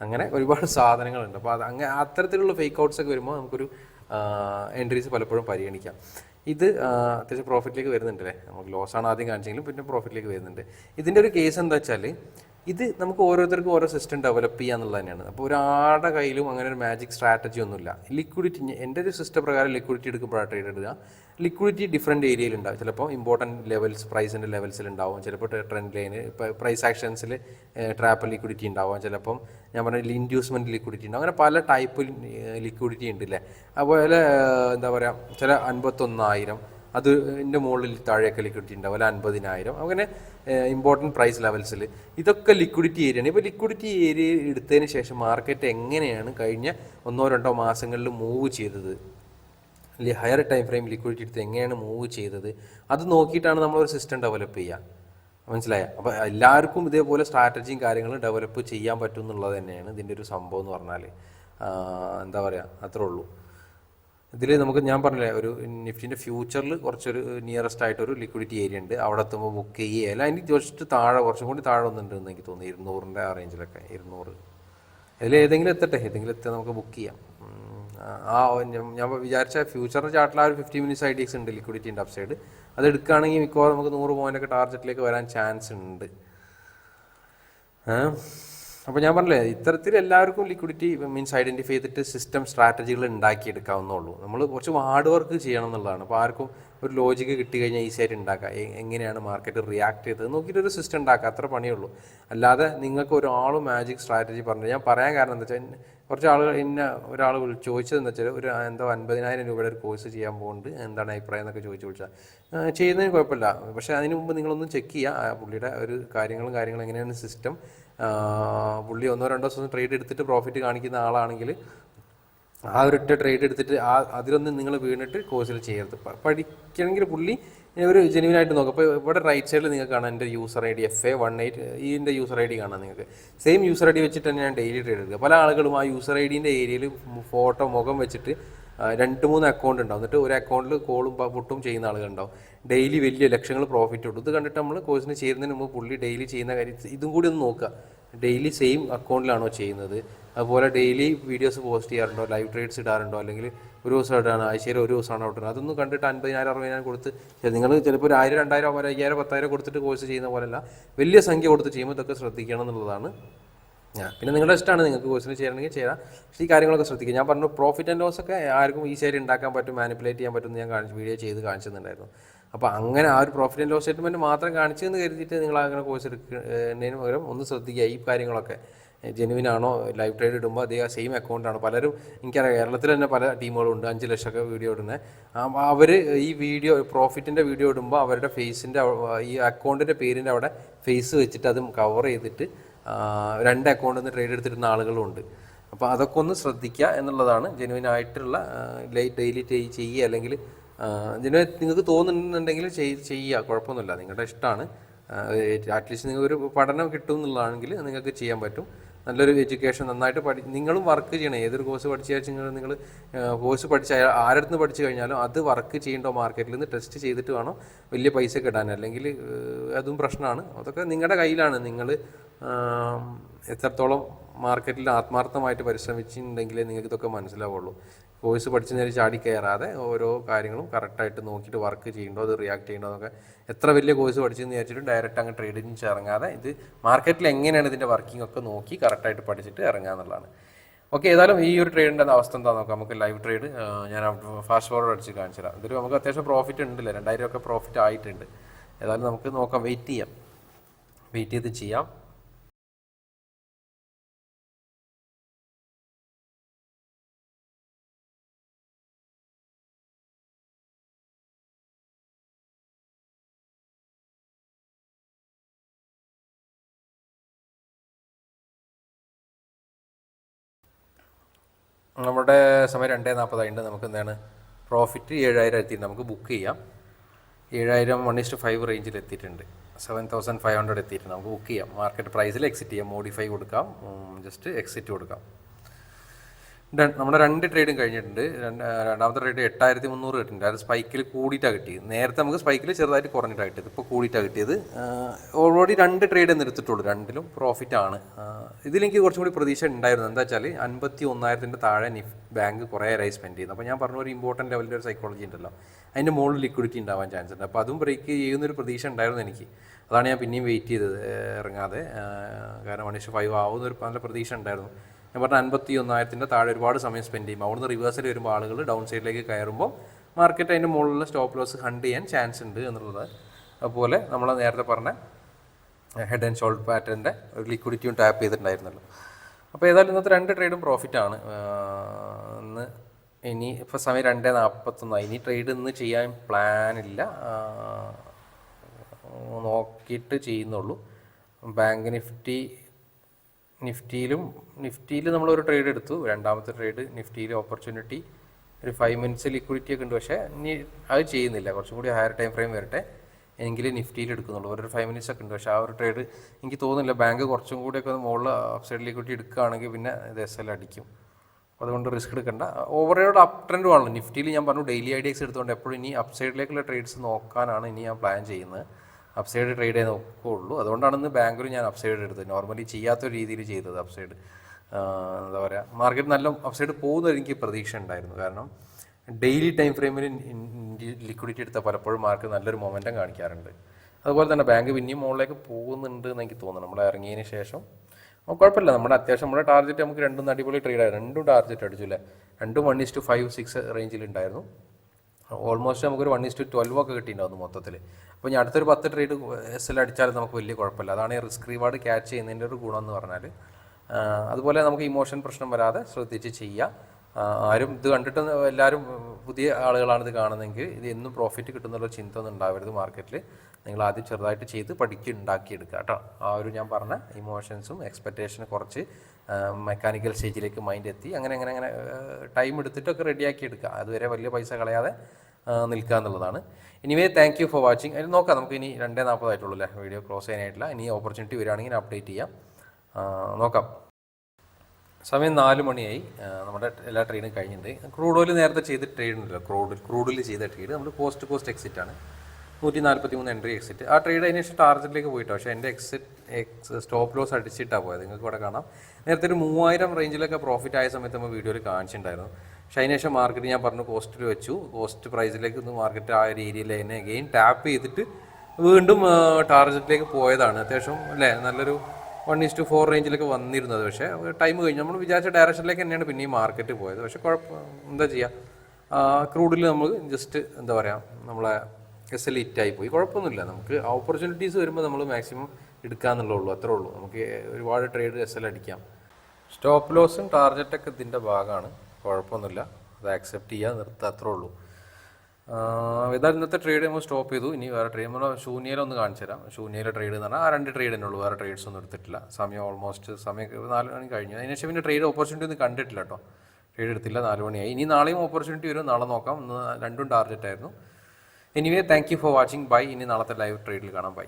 S1: അങ്ങനെ ഒരുപാട് സാധനങ്ങളുണ്ട്. അപ്പോൾ അത് അങ്ങനെ അത്തരത്തിലുള്ള ഫേക്ക് ഔട്ട്സ് ഒക്കെ വരുമ്പോൾ നമുക്കൊരു എൻട്രീസ് പലപ്പോഴും പരിഗണിക്കാം. ഇത് അത്യാവശ്യം പ്രോഫിറ്റിലേക്ക് വരുന്നുണ്ട് അല്ലേ നമുക്ക് ലോസ് ആണ് ആദ്യം കാണിച്ചെങ്കിലും പിന്നെ പ്രോഫിറ്റിലേക്ക് വരുന്നുണ്ട്. ഇതിന്റെ ഒരു കേസ് എന്താ വെച്ചാൽ ഇത് നമുക്ക് ഓരോരുത്തർക്കും ഓരോ സിസ്റ്റം ഡെവലപ്പ് ചെയ്യുക എന്നുള്ളത് തന്നെയാണ്. അപ്പോൾ ഒരാളുടെ കയ്യിലും അങ്ങനെ ഒരു മാജിക് സ്ട്രാറ്റജി ഒന്നുമില്ല. ലിക്വിഡിറ്റി എന്റെ ഒരു സിസ്റ്റം പ്രകാരം ലിക്വിഡിറ്റി എടുക്കുമ്പോഴാണ് ട്രേഡ് എടുക്കുക. ലിക്വിഡിറ്റി ഡിഫറെന്റ് ഏരിയയിൽ ഉണ്ടാവും. ചിലപ്പോൾ ഇമ്പോർട്ടന്റ് ലെവൽസ് പ്രൈസിന്റെ ലെവൽസിൽ ഉണ്ടാവും. ചിലപ്പോൾ ട്രെൻഡ് ലൈന് ഇപ്പോൾ പ്രൈസ് ആക്ഷൻസിൽ ട്രാപ്പ് ലിക്വിഡിറ്റി ഉണ്ടാവും. ചിലപ്പം ഞാൻ പറഞ്ഞ ഇൻഡ്യൂസ്മെന്റ് ലിക്വിഡിറ്റി ഉണ്ടാവും. അങ്ങനെ പല ടൈപ്പ് ലിക്വിഡിറ്റി ഉണ്ട് അല്ലേ അതുപോലെ എന്താ പറയുക ചില അൻപത്തൊന്നായിരം അത് എന്റെ മുകളിൽ താഴേക്ക് ലിക്വിഡിറ്റി ഉണ്ടാവും അല്ല അൻപതിനായിരം. അങ്ങനെ ഇമ്പോർട്ടന്റ് പ്രൈസ് ലെവൽസിൽ ഇതൊക്കെ ലിക്വിഡിറ്റി ഏരിയയാണ് ഇപ്പോൾ ലിക്വിഡിറ്റി ഏരിയ എടുത്തതിന് ശേഷം മാർക്കറ്റ് എങ്ങനെയാണ് കഴിഞ്ഞ ഒന്നോ രണ്ടോ മാസങ്ങളിൽ മൂവ് ചെയ്തത്? ഹയർ ടൈം ഫ്രെയിം ലിക്വിഡിറ്റി എടുത്ത് എങ്ങനെയാണ് മൂവ് ചെയ്തത്? അത് നോക്കിയിട്ടാണ് നമ്മളൊരു സിസ്റ്റം ഡെവലപ്പ് ചെയ്യുക മനസ്സിലായ? അപ്പോൾ എല്ലാവർക്കും ഇതേപോലെ സ്ട്രാറ്റജിയും കാര്യങ്ങളും ഡെവലപ്പ് ചെയ്യാൻ പറ്റും എന്നുള്ളത് തന്നെയാണ് ഇതിന്റെ ഒരു സംഭവം എന്ന് പറഞ്ഞാൽ എന്താ പറയുക അത്രേ ഉള്ളൂ. ഇതിൽ നമുക്ക് ഞാൻ പറഞ്ഞില്ലേ ഒരു നിഫ്റ്റിന്റെ ഫ്യൂച്ചറിൽ കുറച്ചൊരു നിയറസ്റ്റ് ആയിട്ടൊരു ലിക്വിഡിറ്റി ഏരിയ ഉണ്ട്. അവിടെ എത്തുമ്പോൾ ബുക്ക് ചെയ്യുക അല്ല എനിക്ക് ജസ്റ്റ് താഴെ കുറച്ചും കൂടി താഴെ ഒന്നുണ്ട് എന്ന് എനിക്ക് തോന്നുന്നു. ഇരുന്നൂറിന്റെ ആ റേഞ്ചിലൊക്കെ ഇരുന്നൂറ്. അതിൽ ഏതെങ്കിലും എത്തട്ടെ ഏതെങ്കിലും എത്തുക നമുക്ക് ബുക്ക് ചെയ്യാം. ആ ഞാൻ- വിചാരിച്ച ഫ്യൂച്ചറിന്റെ ചാർട്ടിൽ ആ ഒരു ഫിഫ്റ്റി മിനിറ്റ്സ് ഐഡിയസ് ഉണ്ട് ലിക്വിഡിറ്റിന്റെ അപ്സൈഡ് അത് എടുക്കുകയാണെങ്കിൽ മിക്കവാറും നമുക്ക് നൂറ് പോയിന്റൊക്കെ ടാർജറ്റിലേക്ക് വരാൻ ചാൻസ് ഉണ്ട്. അപ്പോൾ ഞാൻ പറഞ്ഞില്ലേ ഇത്തരത്തിൽ എല്ലാവർക്കും ലിക്വിഡിറ്റി മീൻസ് ഐഡന്റിഫൈ ചെയ്തിട്ട് സിസ്റ്റം സ്ട്രാറ്റജികൾ ഉണ്ടാക്കിയെടുക്കാവുന്നുള്ളൂ നമ്മൾ കുറച്ച് ഹാർഡ് വർക്ക് ചെയ്യണം എന്നുള്ളതാണ്. അപ്പോൾ ആർക്കും ഒരു ലോജിക്ക് കിട്ടി കഴിഞ്ഞാൽ ഈസി ആയിട്ട് ഉണ്ടാക്കാം. എങ്ങനെയാണ് മാർക്കറ്റ് റിയാക്ട് ചെയ്തത്? നോക്കിയിട്ട് ഒരു സിസ്റ്റം ഉണ്ടാക്കുക അത്ര പണിയുള്ളൂ. അല്ലാതെ നിങ്ങൾക്ക് ഒരാൾ മാജിക് സ്ട്രാറ്റജി പറഞ്ഞു ഞാൻ പറയാൻ കാരണം എന്താ വെച്ചാൽ കുറച്ച് ആളുകൾ ഇന്ന ഒരാൾ ചോദിച്ചതെന്ന് വെച്ചാൽ ഒരു എന്തോ അൻപതിനായിരം രൂപയുടെ ഒരു കോഴ്സ് ചെയ്യാൻ പോകുന്നുണ്ട് എന്താണ് അഭിപ്രായം എന്നൊക്കെ ചോദിച്ചു വിളിച്ചാൽ ചെയ്യുന്നതിന് കുഴപ്പമില്ല. പക്ഷേ അതിന് മുമ്പ് നിങ്ങളൊന്ന് ചെക്ക് ചെയ്യുക പുള്ളിയുടെ ഒരു കാര്യങ്ങളും കാര്യങ്ങളും എങ്ങനെയാണ് സിസ്റ്റം പുള്ളി ഒന്നോ രണ്ടോ ദിവസം ട്രേഡ് എടുത്തിട്ട് പ്രോഫിറ്റ് കാണിക്കുന്ന ആളാണെങ്കിൽ ആ ഒരൊറ്റ ട്രേഡ് എടുത്തിട്ട് ആ അതിലൊന്നും നിങ്ങൾ വീണിട്ട് കോഴ്സിൽ ചെയ്യരുത് പഠിക്കണമെങ്കിൽ പുള്ളി ഒരു ജെനുവിൻ ആയിട്ട് നോക്കും. അപ്പോൾ ഇവിടെ റൈറ്റ് സൈഡിൽ നിങ്ങൾക്ക് കാണാം. എന്റെ user I D F A one eight ഇതിന്റെ യൂസർ ഐ ഡി കാണാം നിങ്ങൾക്ക്. സെയിം യൂസർ ഐ ഡി വെച്ചിട്ട് തന്നെ ഞാൻ ഡെയിലി ട്രേഡ് എടുക്കുക. പല ആളുകളും ആ യൂസർ ഐ ഡിന്റെ ഏരിയയിൽ ഫോട്ടോ മുഖം വെച്ചിട്ട് രണ്ട് മൂന്ന് അക്കൗണ്ട് ഉണ്ടാവും. എന്നിട്ട് ഒരു അക്കൗണ്ടിൽ കോളും പുട്ടും ചെയ്യുന്ന ആളുകളുണ്ടാവും ഡെയിലി വലിയ ലക്ഷങ്ങൾ പ്രോഫിറ്റ് കിട്ടും ഇത് കണ്ടിട്ട് നമ്മൾ കോഴ്സിന് ചേരുന്നതിന് മുമ്പ് പുള്ളി ഡെയിലി ചെയ്യുന്ന കാര്യം ഇതും കൂടി ഒന്ന് നോക്കുക. ഡെയിലി സെയിം അക്കൗണ്ടിലാണോ ചെയ്യുന്നത്? അതുപോലെ ഡെയിലി വീഡിയോസ് പോസ്റ്റ് ചെയ്യാറുണ്ടോ? ലൈവ് ട്രേഡ്സ് ഇടാറുണ്ടോ? അല്ലെങ്കിൽ ഒരു ദിവസം ഇടാണ് ആഴ്ചയിൽ ഒരു ദിവസമാണ് ഔട്ട് അതൊന്നും കണ്ടിട്ട് അൻപതിനായിരം അറുപതിനായിരം കൊടുത്ത് നിങ്ങൾ ചിലപ്പോൾ ഒരു ആയിരം രണ്ടായിരം അയ്യായിരം പത്തായിരം കൊടുത്തിട്ട് കോഴ്സ് ചെയ്യുന്ന പോലെയല്ല. വലിയ സംഖ്യ കൊടുത്ത് ചെയ്യുമ്പോൾ ഇതൊക്കെ ശ്രദ്ധിക്കണം എന്നുള്ളതാണ് പിന്നെ നിങ്ങളുടെ ഇഷ്ടമാണ് നിങ്ങൾക്ക് കോഴ്സിന് ചെയ്യണമെങ്കിൽ ചെയ്യാം പക്ഷേ ഈ കാര്യങ്ങളൊക്കെ ശ്രദ്ധിക്കുക. ഞാൻ പറഞ്ഞു പ്രോഫിറ്റ് ആൻഡ് ലോസ് ഒക്കെ ആർക്കും ഈസിയായിട്ട് ഉണ്ടാക്കാൻ പറ്റും മാനിപ്പുലേറ്റ് ചെയ്യാൻ പറ്റും ഞാൻ കാണിച്ചു വീഡിയോ ചെയ്ത് കാണിച്ചിട്ടുണ്ടായിരുന്നു അപ്പോൾ അങ്ങനെ ആ ഒരു പ്രോഫിറ്റ് ആൻഡ് ലോസ് സ്റ്റേറ്റ്മെന്റ് മാത്രം കാണിച്ചു എന്ന് കരുതിയിട്ട് നിങ്ങൾ അങ്ങനെ കോഴ്സ് എടുക്കുന്നതിന് പകരം ഒന്ന് ശ്രദ്ധിക്കുക. ഈ കാര്യങ്ങളൊക്കെ ജെനുവിൻ ആണോ ലൈവ് ട്രേഡ് ഇടുമ്പോൾ അതേ സെയിം അക്കൗണ്ടാണ് പലരും എനിക്കറിയാം കേരളത്തിൽ തന്നെ പല ടീമുകളുണ്ട് അഞ്ച് ലക്ഷമൊക്കെ വീഡിയോ ഇടുന്നത് അവർ ഈ വീഡിയോ പ്രോഫിറ്റിന്റെ വീഡിയോ ഇടുമ്പോൾ അവരുടെ ഫേസിന്റെ ഈ അക്കൗണ്ടിന്റെ പേരിന്റെ അവിടെ ഫേസ് വെച്ചിട്ട് അതും കവർ ചെയ്തിട്ട് രണ്ട് അക്കൗണ്ടിൽ നിന്ന് ട്രേഡ് എടുത്തിരുന്ന ആളുകളുണ്ട്. അപ്പോൾ അതൊക്കെ ഒന്ന് ശ്രദ്ധിക്കുക എന്നുള്ളതാണ് ജെനുവിൻ ആയിട്ടുള്ള ഡെയിലി ട്രേ ചെയ്യുക അല്ലെങ്കിൽ ജെനുവിൻ നിങ്ങൾക്ക് തോന്നുന്നുണ്ടെങ്കിൽ ചെയ്- ചെയ്യുക കുഴപ്പമൊന്നുമില്ല. നിങ്ങളുടെ ഇഷ്ടമാണ്. അറ്റ്ലീസ്റ്റ് നിങ്ങൾക്ക് ഒരു പഠനം കിട്ടും എന്നുള്ളതാണെങ്കിൽ നിങ്ങൾക്ക് ചെയ്യാൻ പറ്റും. നല്ലൊരു എഡ്യൂക്കേഷൻ നന്നായിട്ട് പഠി നിങ്ങളും വർക്ക് ചെയ്യണം. ഏതൊരു കോഴ്സ് പഠിച്ചാൽ നിങ്ങൾ നിങ്ങൾ കോഴ്സ് പഠിച്ച ആരടുത്ത് പഠിച്ചു കഴിഞ്ഞാലും അത് വർക്ക് ചെയ്യേണ്ടോ മാർക്കറ്റിൽ നിന്ന് ടെസ്റ്റ് ചെയ്തിട്ട് വേണം വലിയ പൈസ കിട്ടാൻ. അല്ലെങ്കിൽ അതും പ്രശ്നമാണ് അതൊക്കെ നിങ്ങളുടെ കയ്യിലാണ്. നിങ്ങൾ എത്രത്തോളം മാർക്കറ്റിൽ ആത്മാർത്ഥമായിട്ട് പരിശ്രമിച്ചിട്ടുണ്ടെങ്കിലേ നിങ്ങൾക്ക് ഇതൊക്കെ മനസ്സിലാവുള്ളൂ. കോഴ്സ് പഠിച്ചു നേരി ചാടി കയറാതെ ഓരോ കാര്യങ്ങളും കറക്റ്റായിട്ട് നോക്കിയിട്ട് വർക്ക് ചെയ്യണ്ടോ അത് റിയാക്ട് ചെയ്യണ്ടോ എന്നൊക്കെ എത്ര വലിയ കോഴ്സ് പഠിച്ചെന്ന് വിചാരിച്ചിട്ട് ഡയറക്റ്റ് അങ്ങ് ട്രേഡിങ് ഇറങ്ങാതെ ഇത് മാർക്കറ്റിൽ എങ്ങനെയാണ് ഇതിന്റെ വർക്കിംഗ് ഒക്കെ നോക്കി കറക്റ്റായിട്ട് പഠിച്ചിട്ട് ഇറങ്ങുക എന്നുള്ളതാണ്. ഓക്കെ ഏതായാലും ഈ ഒരു ട്രേഡിന്റെ അവസ്ഥ എന്താ നോക്കാം. നമുക്ക് ലൈവ് ട്രേഡ് ഞാൻ ഫാസ്റ്റ് ഫോർവേഡ് അടിച്ച് കാണിച്ചു തരാം ഇതിൽ നമുക്ക് അത്യാവശ്യം പ്രോഫിറ്റ് ഉണ്ടല്ലേ? രണ്ടായിരം ഒക്കെ പ്രോഫിറ്റ് ആയിട്ടുണ്ട്. ഏതായാലും നമുക്ക് നോക്കാം. വെയിറ്റ് ചെയ്യാം. വെയിറ്റ് ചെയ്ത് ചെയ്യാം. നമ്മുടെ സമയം രണ്ടേ നാൽപ്പതായിട്ട് നമുക്ക് എന്താണ്? പ്രോഫിറ്റ് ഏഴായിരം എത്തിയിട്ടുണ്ട് നമുക്ക് ബുക്ക് ചെയ്യാം. ഏഴായിരം വൺ ഇസ്റ്റ് ഫൈവ് റേഞ്ചിൽ എത്തിയിട്ടുണ്ട്. സെവൻ തൗസൻഡ് ഫൈവ് ഹൺഡ്രഡ് എത്തിയിട്ടുണ്ട്. നമുക്ക് ബുക്ക് ചെയ്യാം. മാർക്കറ്റ് പ്രൈസിൽ എക്സിറ്റ് ചെയ്യാം. മോഡിഫൈ കൊടുക്കാം. ജസ്റ്റ് എക്സിറ്റ് കൊടുക്കാം. നമ്മുടെ രണ്ട് ട്രേഡും കഴിഞ്ഞിട്ടുണ്ട്. രണ്ട് രണ്ടാമത്തെ ട്രേഡ് എട്ടായിരത്തി മുന്നൂറ് കിട്ടിയിട്ടുണ്ട് അത് സ്പൈക്കിൽ കൂടിയിട്ടാണ് കിട്ടിയത്. നേരത്തെ നമുക്ക് സ്പൈക്കിൽ ചെറുതായിട്ട് കുറഞ്ഞിട്ടാണ് കിട്ടിയത്. ഇപ്പോൾ കൂടിയിട്ടാണ് കിട്ടിയത്. ഓൾറെഡി രണ്ട് ട്രേഡ് നിർത്തിയിട്ടുള്ളൂ രണ്ടിലും പ്രോഫിറ്റ് ആണ്. ഇതിലെനിക്ക് കുറച്ചും കൂടി പ്രതീക്ഷ ഉണ്ടായിരുന്നു. എന്താ വെച്ചാൽ അൻപത്തി ഒന്നായിരത്തിന്റെ താഴെ നിഫ് ബാങ്ക് കുറേ ആയി സ്പെൻഡ് ചെയ്യുന്നത് അപ്പോൾ ഞാൻ പറഞ്ഞ ഒരു ഇമ്പോർട്ടന്റ് ലെവലിന്റെ ഒരു സൈക്കോളജി ഉണ്ടല്ലോ. അതിന്റെ മുകളിൽ ലിക്വിഡിറ്റി ഉണ്ടാവാൻ ചാൻസ് ഉണ്ട്. അപ്പോൾ അതും ബ്രേക്ക് ചെയ്യുന്നൊരു പ്രതീക്ഷ ഉണ്ടായിരുന്നു എനിക്ക്. അതാണ് ഞാൻ പിന്നെയും വെയിറ്റ് ചെയ്തത് ഇറങ്ങാതെ. കാരണം വൺ ഇഷ്യൂ ഫൈവ് ആവുന്നൊരു നല്ല പ്രതീക്ഷ ഉണ്ടായിരുന്നു. ഞാൻ പറഞ്ഞ അൻപത്തി ഒന്നായിരത്തിന്റെ താഴെ ഒരുപാട് സമയം സ്പെൻഡ് ചെയ്യും. അവിടുന്ന് റിവേഴ്സിൽ വരുമ്പോൾ ആളുകൾ ഡൗൺ സൈഡിലേക്ക് കയറുമ്പോൾ മാർക്കറ്റ് അതിന്റെ മുകളിലുള്ള സ്റ്റോപ്പ് ലോസ് ഹണ്ട് ചെയ്യാൻ ചാൻസ് ഉണ്ട് എന്നുള്ളത്. അതുപോലെ നമ്മൾ നേരത്തെ പറഞ്ഞ ഹെഡ് ആൻഡ് ഷോൾഡർ പാറ്റേണിന്റെ ഒരു ലിക്വിഡിറ്റിയും ടാപ്പ് ചെയ്തിട്ടുണ്ടായിരുന്നല്ലോ. അപ്പോൾ ഏതായാലും ഇന്നത്തെ രണ്ട് ട്രേഡും പ്രോഫിറ്റാണ് ഇന്ന് ഇനി ഇപ്പോൾ സമയം രണ്ടേ നാൽപ്പത്തൊന്നായി ഇനി ട്രേഡ് ഇന്ന് ചെയ്യാൻ പ്ലാൻ ഇല്ല. നോക്കിയിട്ട് ചെയ്യുന്നുള്ളൂ. ബാങ്ക് നിഫ്റ്റി നിഫ്റ്റിയിലും നിഫ്റ്റിയിൽ നമ്മളൊരു ട്രേഡ് എടുത്തു. രണ്ടാമത്തെ ട്രേഡ് നിഫ്റ്റിയിൽ ഓപ്പർച്യൂണിറ്റി ഒരു ഫൈവ് മിനിറ്റ്സ് ലിക്വിഡിറ്റി ഒക്കെ ഉണ്ട്. പക്ഷേ അത് ചെയ്യുന്നില്ല. കുറച്ചും കൂടി ഹയർ ടൈം ഫ്രെയിം വരട്ടെ. എങ്കിൽ നിഫ്റ്റിയിൽ എടുക്കുന്നുള്ളൂ. ഒരു ഫൈവ് മിനിറ്റ്സ് ഒക്കെ ഉണ്ട്. പക്ഷേ ആ ഒരു ട്രേഡ് എനിക്ക് തോന്നുന്നില്ല. ബാങ്ക് കുറച്ചും കൂടിയൊക്കെ മുകളിൽ അപ്സൈഡ് ലിക്വിഡിറ്റി എടുക്കുകയാണെങ്കിൽ പിന്നെ ഇത് എസ് എൽ അടിക്കും. അതുകൊണ്ട് റിസ്ക് എടുക്കേണ്ട. ഓവറോഡ് അപ് ട്രെൻഡ് ആണല്ലോ നിഫ്റ്റിയിൽ ഞാൻ പറഞ്ഞു ഡെയിലി ഐ എടുത്തുകൊണ്ട് എപ്പോഴും ഇനി അപ്സൈഡിലേക്കുള്ള ട്രേഡ്സ് നോക്കാനാണ് ഇനി ഞാൻ പ്ലാൻ ചെയ്യുന്നത്. അപ്സൈഡ് ട്രേഡ് ചെയ്യാൻ നോക്കുകയുള്ളൂ അതുകൊണ്ടാണ് ഇന്ന് ബാങ്കിൽ ഞാൻ അപ്സൈഡ് എടുത്തത്. നോർമലി ചെയ്യാത്ത രീതിയിൽ ചെയ്തത് അപ്സൈഡ് എന്താ പറയുക മാർക്കറ്റ് നല്ല അപ്സൈഡ് പോകുന്ന എനിക്ക് പ്രതീക്ഷ ഉണ്ടായിരുന്നു. കാരണം ഡെയിലി ടൈം ഫ്രെയിമിൽ ലിക്വിഡിറ്റി എടുത്താൽ പലപ്പോഴും മാർക്കറ്റ് നല്ലൊരു മൊമെന്റം കാണിക്കാറുണ്ട്. അതുപോലെ തന്നെ ബാങ്ക് പിന്നെയും മുകളിലേക്ക് പോകുന്നുണ്ട് എന്ന് എനിക്ക് തോന്നുന്നു. നമ്മൾ ഇറങ്ങിയതിന് ശേഷം കുഴപ്പമില്ല. നമ്മുടെ അത്യാവശ്യം നമ്മുടെ ടാർഗറ്റ് നമുക്ക് രണ്ടും അടിപൊളി ട്രേഡ് ആയിരുന്നു രണ്ടും ടാർഗറ്റ് അടിച്ചു അല്ലേ? രണ്ടും one is to five six റേഞ്ചിൽ ഉണ്ടായിരുന്നു. ഓൾമോസ്റ്റ് നമുക്കൊരു വൺ ഇസ് ടു ട്വൽവ് ഒക്കെ കിട്ടിയിട്ടുണ്ടാവും മൊത്തത്തിൽ അപ്പോൾ ഞാൻ അടുത്തൊരു പത്ത് ട്രേഡ് എസ് എൽ അടിച്ചാലും നമുക്ക് വലിയ കുഴപ്പമില്ല. അതാണ് ഈ റിസ്ക് റിവാർഡ് ക്യാച്ച് ചെയ്യുന്നതിന്റെ ഒരു ഗുണം എന്ന് പറഞ്ഞാൽ അതുപോലെ നമുക്ക് ഇമോഷൻ പ്രശ്നം വരാതെ ശ്രദ്ധിച്ച് ചെയ്യുക ആരും ഇത് കണ്ടിട്ട് എല്ലാവരും പുതിയ ആളുകളാണ് ഇത് കാണുന്നതെങ്കിൽ ഇത് എന്നും പ്രോഫിറ്റ് കിട്ടുന്നുള്ള ചിന്ത ഒന്നും ഉണ്ടാവരുത് മാർക്കറ്റിൽ നിങ്ങൾ ആദ്യം ചെറുതായിട്ട് ചെയ്ത് പഠിക്ക് ഉണ്ടാക്കിയെടുക്കുക കേട്ടോ. ആ ഒരു ഞാൻ പറഞ്ഞ ഇമോഷൻസും എക്സ്പെക്റ്റേഷനും കുറച്ച് മെക്കാനിക്കൽ സ്റ്റേജിലേക്ക് മൈൻഡ് എത്തി. അങ്ങനെ അങ്ങനെ അങ്ങനെ ടൈം എടുത്തിട്ടൊക്കെ റെഡിയാക്കി എടുക്കുക. അതുവരെ വലിയ പൈസ കളയാതെ നിൽക്കുക എന്നുള്ളതാണ്. Anyway thank you for watching അതിന് നോക്കാം നമുക്ക് ഇനി രണ്ടേ നാൽപ്പതായിട്ടുള്ളൂ അല്ലേ? വീഡിയോ ക്ലോസ് ചെയ്യാനായിട്ടില്ല. ഇനി ഓപ്പർച്യൂണിറ്റി വരികയാണെങ്കിൽ അപ്ഡേറ്റ് ചെയ്യാം. നോക്കാം. സമയം നാല് മണിയായി. നമ്മുടെ എല്ലാ ട്രെയിനും കഴിഞ്ഞിട്ടുണ്ട്. ക്രൂഡ് ഓയിൽ നേരത്തെ ചെയ്ത ട്രെയിൻ ഉണ്ടല്ലോ. ക്രൂഡ് ക്രൂഡിൽ ചെയ്ത ട്രേഡ് നമ്മൾ കോസ്റ്റ് കോസ്റ്റ് എക്സിറ്റ് ആണ്. നൂറ്റി നാൽപ്പത്തി മൂന്ന് എൻട്രി എക്സിറ്റ് ആ ട്രേഡ് അതിന് ശേഷം ടാർജറ്റിലേക്ക് പോയിട്ടോ? പക്ഷേ എന്റെ എക്സിറ്റ് എക്സ് സ്റ്റോപ്പ് ലോസ് അടിച്ചിട്ടാണ് പോയത്. നിങ്ങൾക്ക് ഇവിടെ കാണാം. നേരത്തെ ഒരു മൂവായിരം റേഞ്ചിലൊക്കെ പ്രോഫിറ്റ് ആയ സമയത്ത് നമ്മൾ വീഡിയോയിൽ കാണിച്ചിട്ടുണ്ടായിരുന്നു. പക്ഷേ അതിന് ശേഷം മാർക്കറ്റ് ഞാൻ പറഞ്ഞു കോസ്റ്റിൽ വെച്ചു. കോസ്റ്റ് പ്രൈസിലേക്ക് ഒന്ന് മാർക്കറ്റ് ആ ഒരു ഏരിയയിൽ തന്നെ അഗെയിൻ ടാപ്പ് ചെയ്തിട്ട് വീണ്ടും ടാർജറ്റിലേക്ക് പോയതാണ്. അത്യാവശ്യം അല്ലേ? നല്ലൊരു വൺ ഈസ് ടു ഫോർ റേഞ്ചിലൊക്കെ വന്നിരുന്നത്. പക്ഷേ ടൈം കഴിഞ്ഞ്. നമ്മൾ വിചാരിച്ച ഡയറക്ഷനിലേക്ക് തന്നെയാണ് പിന്നെ ഈ മാർക്കറ്റ് പോയത്. പക്ഷേ കുഴപ്പം എന്താ ചെയ്യുക ക്രൂഡിൽ നമ്മൾ ജസ്റ്റ് എന്താ പറയുക നമ്മളെ എസ് എൽ ആയി പോയി. കുഴപ്പമൊന്നുമില്ല. നമുക്ക് ഓപ്പർച്യൂണിറ്റീസ് വരുമ്പോൾ നമ്മൾ മാക്സിമം എടുക്കാന്നുള്ളേ ഉള്ളൂ. അത്രേ ഉള്ളൂ. നമുക്ക് ഒരുപാട് ട്രേഡ് എസ് എൽ അടിക്കാം. സ്റ്റോപ്പ് ലോസും ടാർഗറ്റൊക്കെ ഇതിന്റെ ഭാഗമാണ്. കുഴപ്പമൊന്നുമില്ല. അത് ആക്സെപ്റ്റ് ചെയ്യുക നിർത്തുക അത്രേ ഉള്ളൂ. ഏതായാലും ഇന്നത്തെ ട്രേഡ് നമ്മൾ സ്റ്റോപ്പ് ചെയ്തു. ഇനി വേറെ ട്രേഡ് നമ്മൾ ശൂന്യയിലൊന്ന് കാണിച്ചു തരാം. ശൂന്യയിലെ ട്രേഡ് എന്ന് പറഞ്ഞാൽ ആ രണ്ട് ട്രേഡ് തന്നെ ഉള്ളൂ. വേറെ ട്രേഡ്സ് ഒന്നും എടുത്തിട്ടില്ല. സമയം ഓൾമോസ്റ്റ് സമയം നാല് മണി കഴിഞ്ഞു. അതിനുശേഷം പിന്നെ ട്രേഡ് ഓപ്പർച്യൂണിറ്റി ഒന്നും കണ്ടിട്ടില്ല കേട്ടോ. ട്രേഡ് എടുത്തില്ല. നാല് മണിയായി. ഇനി നാളെയും ഓപ്പർച്യൂണിറ്റി വരും. നാളെ നോക്കാം. ഇന്ന് രണ്ടും ടാർഗറ്റ് ആയിരുന്നു. Anyway thank you for watching bye ഇനി നാളത്തെ ലൈവ് ട്രേഡിൽ കാണാം. ബൈ